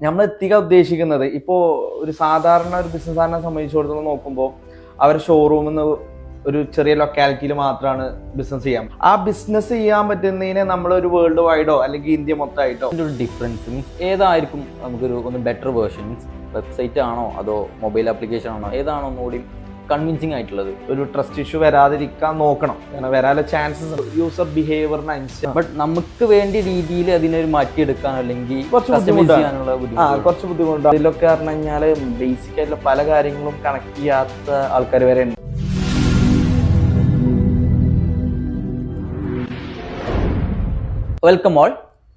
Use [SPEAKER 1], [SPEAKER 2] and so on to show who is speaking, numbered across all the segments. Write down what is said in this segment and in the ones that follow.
[SPEAKER 1] നമ്മൾ എത്തിക്കാൻ ഉദ്ദേശിക്കുന്നത് ഇപ്പോൾ ഒരു സാധാരണ ഒരു ബിസിനസ്സുകാരനെ സംബന്ധിച്ചിടത്തോളം നോക്കുമ്പോൾ അവർ ഷോറൂമിൽ ഒരു ചെറിയ ലൊക്കാലിറ്റിയിൽ മാത്രമാണ് ബിസിനസ് ചെയ്യാൻ ആ ബിസിനസ് ചെയ്യാൻ പറ്റുന്നതിനെ നമ്മൾ ഒരു വേൾഡ് വൈഡോ അല്ലെങ്കിൽ ഇന്ത്യ മൊത്തമായിട്ടോ?
[SPEAKER 2] ഒരു ഡിഫറൻസ് മീൻസ് ഏതായിരിക്കും നമുക്കൊരു ഒന്ന് ബെറ്റർ വേർഷൻ മീൻസ് വെബ്സൈറ്റ് ആണോ അതോ മൊബൈൽ ആപ്ലിക്കേഷൻ ആണോ? ഏതാണോ ഒന്നുകൂടി കൺവിൻസിങ് ആയിട്ടുള്ളത്.
[SPEAKER 1] ഒരു ട്രസ്റ്റ് ഇഷ്യൂ വരാതിരിക്കാൻ നോക്കണം. കാരണം വരാനുള്ള ചാൻസസ് യൂസർ ബിഹേവിയറിനനുസരിച്ച്
[SPEAKER 2] ബട്ട് നമുക്ക് വേണ്ടി രീതിയിൽ അതിനൊരു മാറ്റിയെടുക്കാൻ അല്ലെങ്കിൽ
[SPEAKER 1] ബുദ്ധിമുട്ടാണ്. കുറച്ച് ബുദ്ധിമുട്ട് അതിലൊക്കെ പറഞ്ഞു കഴിഞ്ഞാൽ ബേസിക് ആയിട്ടുള്ള പല കാര്യങ്ങളും കണക്ട് ചെയ്യാത്ത ആൾക്കാർ വരെ ഉണ്ട്.
[SPEAKER 2] Welcome all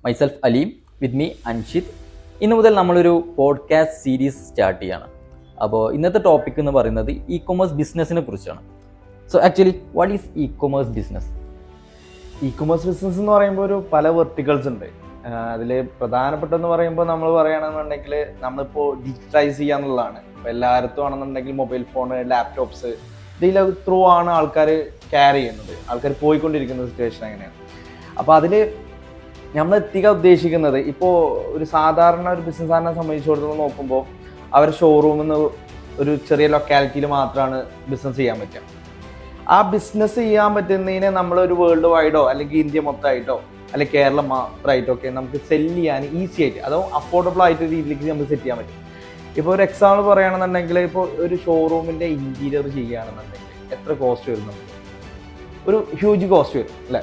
[SPEAKER 2] myself Aleem with me Anshith ഇന്നു മുതൽ നമ്മളൊരു പോഡ്കാസ്റ്റ് സീരീസ് സ്റ്റാർട്ട് ചെയ്യാണ്. അപ്പോൾ ഇന്നത്തെ ടോപ്പിക് എന്ന് പറയുന്നത് ഇ കൊമേഴ്സ് ബിസിനസ്സിനെ കുറിച്ചാണ്. So actually what is e commerce business
[SPEAKER 1] e commerce business എന്ന് പറയുമ്പോൾ ഒരു പല വെർട്ടിക്കൽസ് ഉണ്ട്. അതിൽ പ്രധാനപ്പെട്ടെന്ന് പറയുമ്പോൾ നമ്മൾ പറയുകയാണെന്നുണ്ടെങ്കിൽ നമ്മളിപ്പോൾ ഡിജിറ്റലൈസ് ചെയ്യാന്നുള്ളതാണ് ഇപ്പോൾ എല്ലായിടത്തും ആണെന്നുണ്ടെങ്കിൽ മൊബൈൽ ഫോൺ ലാപ്ടോപ്സ് ഇതിലെ ത്രൂ ആണ് ആൾക്കാർ ക്യാരി ചെയ്യുന്നത്. ആൾക്കാർ പോയിക്കൊണ്ടിരിക്കുന്ന സിറ്റുവേഷൻ അങ്ങനെയാണ് അപ്പോൾ അതിൽ നമ്മൾ എത്തിക്കാൻ ഉദ്ദേശിക്കുന്നത് ഇപ്പോൾ ഒരു സാധാരണ ഒരു ബിസിനസ്സുകാരനെ സംബന്ധിച്ചിടത്തോളം നോക്കുമ്പോൾ അവർ ഷോറൂമിൽ നിന്ന് ഒരു ചെറിയ ലൊക്കാലിറ്റിയിൽ മാത്രമാണ് ബിസിനസ് ചെയ്യാൻ പറ്റുക ആ ബിസിനസ് ചെയ്യാൻ പറ്റുന്നതിനെ നമ്മൾ ഒരു വേൾഡ് വൈഡോ അല്ലെങ്കിൽ ഇന്ത്യ മൊത്തമായിട്ടോ അല്ലെങ്കിൽ കേരളം മാത്രമായിട്ടോ ഒക്കെ നമുക്ക് സെൽ ചെയ്യാൻ ഈസി ആയിട്ട് അതോ അഫോർഡബിൾ ആയിട്ട് രീതിയിലേക്ക് നമുക്ക് സെറ്റ് ചെയ്യാൻ പറ്റും. ഇപ്പോൾ ഒരു എക്സാമ്പിൾ പറയുകയാണെന്നുണ്ടെങ്കിൽ ഇപ്പോൾ ഒരു ഷോറൂമിന്റെ ഇന്റീരിയർ ചെയ്യുകയാണെന്നുണ്ടെങ്കിൽ എത്ര കോസ്റ്റ് വരും നമുക്ക്? ഒരു ഹ്യൂജ് കോസ്റ്റ് വരും അല്ലേ?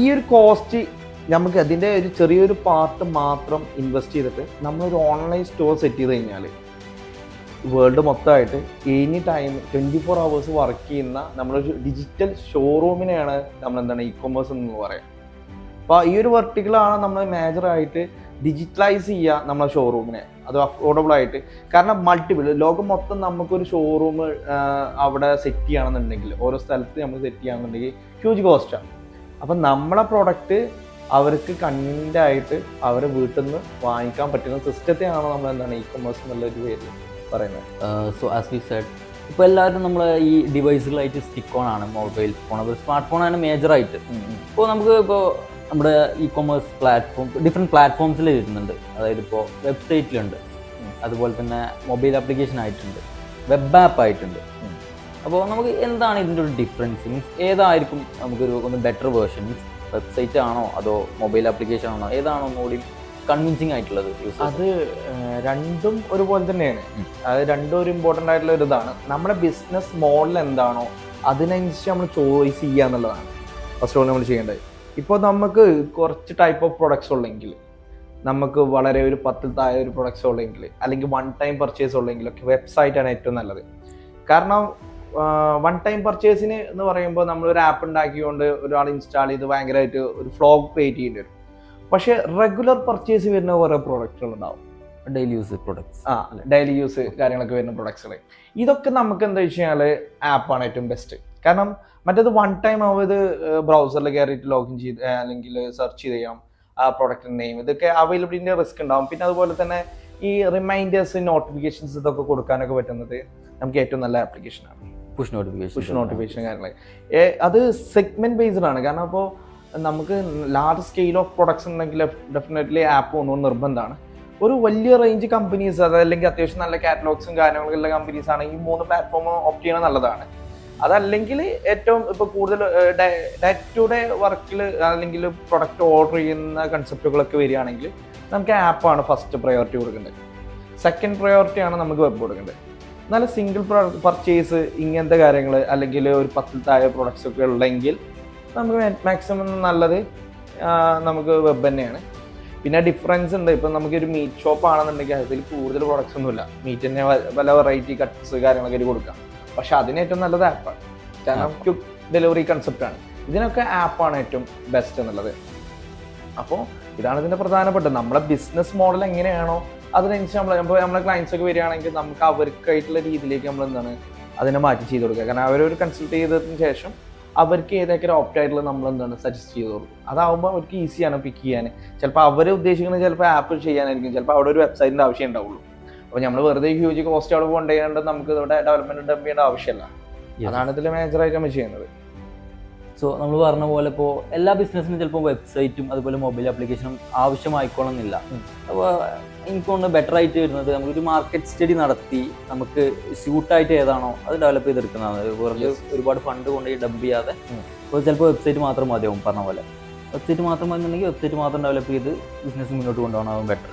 [SPEAKER 1] ഈ ഒരു കോസ്റ്റ് നമുക്ക് അതിന്റെ ഒരു ചെറിയൊരു പാർട്ട് മാത്രം ഇൻവെസ്റ്റ് ചെയ്തിട്ട് നമ്മളൊരു ഓൺലൈൻ സ്റ്റോർ സെറ്റ് ചെയ്ത് കഴിഞ്ഞാൽ വേൾഡ് മൊത്തമായിട്ട് any time twenty four hours work ചെയ്യുന്ന നമ്മളൊരു ഡിജിറ്റൽ ഷോറൂമിനെയാണ് നമ്മൾ എന്താണ് ഇ കൊമേഴ്സ് എന്ന് പറയാം. അപ്പോൾ ഈ ഒരു വെർട്ടിക്കലാണ് നമ്മൾ മേജറായിട്ട് ഡിജിറ്റലൈസ് ചെയ്യുക നമ്മളെ ഷോറൂമിനെ അത് അഫോർഡബിൾ ആയിട്ട്. കാരണം മൾട്ടിപ്പിൾ ലോകം മൊത്തം നമുക്കൊരു ഷോറൂം അവിടെ സെറ്റ് ചെയ്യണമെന്നുണ്ടെങ്കിൽ ഓരോ സ്ഥലത്ത് നമുക്ക് സെറ്റ് ചെയ്യണമെന്നുണ്ടെങ്കിൽ ഹ്യൂജ് കോസ്റ്റാണ് അപ്പം നമ്മളെ പ്രൊഡക്റ്റ് അവർക്ക് കൺവീനിയന്റ് ആയിട്ട് അവരെ വീട്ടിൽ നിന്ന് വാങ്ങിക്കാൻ പറ്റുന്ന സിസ്റ്റത്തെയാണ് നമ്മൾ എന്താണ് ഇ കൊമേഴ്സ് എന്നുള്ള ഒരു പേരിൽ പറയുന്നത്?
[SPEAKER 2] സോ ആസ് വി സെഡ് ഇപ്പോൾ എല്ലാവരും നമ്മൾ ഈ ഡിവൈസുകളായിട്ട് സ്റ്റിക്ക് ഓൺ ആണ് മൊബൈൽ ഫോൺ അപ്പോൾ സ്മാർട്ട് ഫോണാണ് മേജറായിട്ട് ഇപ്പോൾ നമുക്ക് ഇപ്പോൾ നമ്മുടെ ഇ കൊമേഴ്സ് പ്ലാറ്റ്ഫോം ഡിഫറെന്റ് പ്ലാറ്റ്ഫോംസിൽ വരുന്നുണ്ട്. അതായത് ഇപ്പോൾ വെബ്സൈറ്റിലുണ്ട് അതുപോലെ തന്നെ മൊബൈൽ ആപ്ലിക്കേഷൻ ആയിട്ടുണ്ട്. വെബ് ആപ്പ് ആയിട്ടുണ്ട്. അപ്പോൾ നമുക്ക് എന്താണ് ഇതിന്റെ ഒരു ഡിഫറൻസ് മീൻസ് ഏതായിരിക്കും നമുക്കൊരു ഒന്ന് ബെറ്റർ വേർഷൻ മീൻസ് വെബ്സൈറ്റ് ആണോ അതോ മൊബൈൽ ആപ്ലിക്കേഷൻ ആണോ? ഏതാണോ ഒന്നുകൂടി കൺവിൻസിങ് ആയിട്ടുള്ളത്
[SPEAKER 1] അത് രണ്ടും ഒരുപോലെ തന്നെയാണ്. അത് രണ്ടും ഒരു ഇമ്പോർട്ടന്റ് ആയിട്ടുള്ള ഒരു ഇതാണ്. നമ്മുടെ ബിസിനസ് മോഡൽ എന്താണോ അതിനനുസരിച്ച് നമ്മൾ ചോയ്സ് ചെയ്യുക എന്നുള്ളതാണ്. ഫസ്റ്റ് ഓൾ നമ്മൾ ചെയ്യേണ്ടത്. ഇപ്പോൾ നമുക്ക് കുറച്ച് ടൈപ്പ് ഓഫ് പ്രൊഡക്ട്സ് ഉള്ളെങ്കിൽ നമുക്ക് വളരെ ഒരു പത്തിൽ താഴെ ഒരു പ്രൊഡക്ട്സ് ഉള്ളെങ്കിൽ അല്ലെങ്കിൽ വൺ ടൈം പർച്ചേസ് ഉള്ളെങ്കിലൊക്കെ വെബ്സൈറ്റാണ് ഏറ്റവും നല്ലത്. കാരണം വൺ ടൈം പർച്ചേസിന് എന്ന് പറയുമ്പോൾ നമ്മൾ ഒരു ആപ്പ് ഉണ്ടാക്കിക്കൊണ്ട് ഒരാൾ ഇൻസ്റ്റാൾ ചെയ്ത് ഭയങ്കരമായിട്ട് ഒരു ഫ്ലോ ക്രിയേറ്റ് ചെയ്യേണ്ടി വരും. പക്ഷേ റെഗുലർ പർച്ചേസ് വരുന്ന കുറേ പ്രോഡക്റ്റുകൾ ഉണ്ടാവും
[SPEAKER 2] ഡെയിലി യൂസ് പ്രൊഡക്ട്സ്
[SPEAKER 1] ആ ഡെയിലി യൂസ് കാര്യങ്ങളൊക്കെ വരുന്ന പ്രൊഡക്ട്സുകൾ ഇതൊക്കെ നമുക്ക് എന്താ വെച്ച് കഴിഞ്ഞാൽ ആപ്പാണ് ഏറ്റവും ബെസ്റ്റ് കാരണം മറ്റേത് വൺ ടൈം ആവുമ്പോൾ ഇത് ബ്രൗസറിൽ കയറിയിട്ട് ലോഗിൻ ചെയ്ത് അല്ലെങ്കിൽ സെർച്ച് ചെയ്ത് ചെയ്യാം. ആ പ്രൊഡക്റ്റിന്റെ നെയിം ഇതൊക്കെ അവൈലബിലിറ്റിന്റെ റിസ്ക് ഉണ്ടാവും. പിന്നെ അതുപോലെ തന്നെ ഈ റിമൈൻഡേഴ്സ് നോട്ടിഫിക്കേഷൻസ് ഇതൊക്കെ കൊടുക്കാനൊക്കെ പറ്റുന്നത് നമുക്ക് ഏറ്റവും നല്ല ആപ്ലിക്കേഷനാണ്
[SPEAKER 2] പുഷ് നോട്ടിഫിക്കേഷൻ
[SPEAKER 1] പുഷ് നോട്ടിഫിക്കേഷൻ കാര്യങ്ങൾ അത് സെഗ്മെന്റ് ബേസ്ഡ് ആണ് കാരണം അപ്പോൾ നമുക്ക് ലാർജ് സ്കെയിൽ ഓഫ് പ്രൊഡക്ട്സ് ഉണ്ടെങ്കിൽ ഡെഫിനറ്റ്ലി ആപ്പ് ഒന്നും നിർബന്ധമാണ്. ഒരു വലിയ റേഞ്ച് കമ്പനീസ് അതല്ലെങ്കിൽ അത്യാവശ്യം നല്ല കാറ്റലോഗ്സും കാര്യങ്ങളൊക്കെ ഉള്ള കമ്പനീസ് ആണെങ്കിൽ ഈ മൂന്ന് പ്ലാറ്റ്ഫോം ഓപ്റ്റ് ചെയ്യണത് നല്ലതാണ്. അതല്ലെങ്കിൽ ഏറ്റവും ഇപ്പോൾ കൂടുതൽ ഡേ ടു ഡേ വർക്കിൽ അല്ലെങ്കിൽ പ്രൊഡക്റ്റ് ഓർഡർ ചെയ്യുന്ന കൺസെപ്റ്റുകളൊക്കെ വരികയാണെങ്കിൽ നമുക്ക് ആപ്പാണ് ഫസ്റ്റ് പ്രയോറിറ്റി കൊടുക്കേണ്ടത്. സെക്കൻഡ് പ്രയോറിറ്റി ആണ് നമുക്ക് വെബ് കൊടുക്കേണ്ടത്. നല്ല സിംഗിൾ പർച്ചേസ് ഇങ്ങനത്തെ കാര്യങ്ങൾ അല്ലെങ്കിൽ ഒരു പത്തിൽ താഴെ പ്രൊഡക്ട്സ് ഒക്കെ ഉള്ളെങ്കിൽ നമുക്ക് മാക്സിമം നല്ലത് നമുക്ക് വെബ് തന്നെയാണ്. പിന്നെ ഡിഫറൻസ് ഉണ്ട്. ഇപ്പം നമുക്കൊരു മീറ്റ് ഷോപ്പ് ആണെന്നുണ്ടെങ്കിൽ അതിൽ കൂടുതൽ പ്രൊഡക്ട്സ് ഒന്നുമില്ല. മീറ്റ് തന്നെ പല വെറൈറ്റി കട്ട്സ് കാര്യങ്ങളൊക്കെ കൊടുക്കാം. പക്ഷെ അതിന് ഏറ്റവും നല്ലത് ആപ്പാണ് കാരണം ക്വിക്ക് ഡെലിവറി കൺസെപ്റ്റാണ് ഇതിനൊക്കെ ആപ്പാണ് ഏറ്റവും ബെസ്റ്റ് എന്നുള്ളത്. അപ്പോൾ ഇതാണ് ഇതിന്റെ പ്രധാനപ്പെട്ടത്. നമ്മുടെ ബിസിനസ് മോഡൽ എങ്ങനെയാണോ അതിനനുസരിച്ച് നമ്മൾ ഇപ്പോൾ നമ്മളെ ക്ലയൻസ് ഒക്കെ വരികയാണെങ്കിൽ നമുക്ക് അവർക്കായിട്ടുള്ള രീതിയിലേക്ക് നമ്മൾ എന്താണ് അതിനെ മാറ്റി ചെയ്ത് കൊടുക്കുക. കാരണം അവരൊരു കൺസൾട്ട് ചെയ്തതിന് ശേഷം അവർക്ക് ഏതൊക്കെ ഓപ്റ്റ് ആയിട്ടുള്ള നമ്മൾ എന്താണ് സജസ്റ്റ് ചെയ്ത് കൊടുക്കും. അതാവുമ്പോൾ അവർക്ക് ഈസിയാണ് പിക്ക് ചെയ്യാൻ ചിലപ്പോൾ അവർ ഉദ്ദേശിക്കുന്നത് ചിലപ്പോൾ ആപ്പ് ചെയ്യാനായിരിക്കും. ചിലപ്പോൾ അവിടെ ഒരു വെബ്സൈറ്റിന്റെ ആവശ്യം ഉണ്ടാവുള്ളൂ. അപ്പോൾ നമ്മൾ വെറുതെ ഹ്യൂജ് കോസ്റ്റ് അവിടെ കൊണ്ടുപോയിട്ട് നമുക്ക് ഇവിടെ ഡെവലപ്മെന്റ് ഡംപ് ചെയ്യേണ്ട ആവശ്യമില്ല അതാണ് ഇതിൽ മേജറായിട്ട് നമ്മൾ ചെയ്യുന്നത്.
[SPEAKER 2] സോ നമ്മൾ പറഞ്ഞ പോലെ ഇപ്പോൾ എല്ലാ ബിസിനസ്സിനും ചിലപ്പോൾ വെബ്സൈറ്റും അതുപോലെ മൊബൈൽ ആപ്ലിക്കേഷനും ആവശ്യമായിക്കോണമെന്നില്ല അപ്പോൾ എനിക്ക് തോന്നുന്നു ബെറ്റർ ആയിട്ട് വരുന്നത് നമുക്കൊരു മാർക്കറ്റ് സ്റ്റഡി നടത്തി നമുക്ക് സ്യൂട്ടായിട്ട് ഏതാണോ അത് ഡെവലപ്പ് ചെയ്തെടുക്കുന്നതാണ്. വെറുതെ ഒരുപാട് ഫണ്ട് കൊണ്ട് ഡബ് ചെയ്യാതെ
[SPEAKER 1] അപ്പോൾ
[SPEAKER 2] ഇപ്പോൾ ചിലപ്പോൾ വെബ്സൈറ്റ് മാത്രം മതിയാവും പറഞ്ഞ പോലെ. വെബ്സൈറ്റ് മാത്രം മതിയെന്നുണ്ടെങ്കിൽ വെബ്സൈറ്റ് മാത്രം ഡെവലപ്പ് ചെയ്ത് ബിസിനസ് മുന്നോട്ട് കൊണ്ടുപോകണം ബെറ്റർ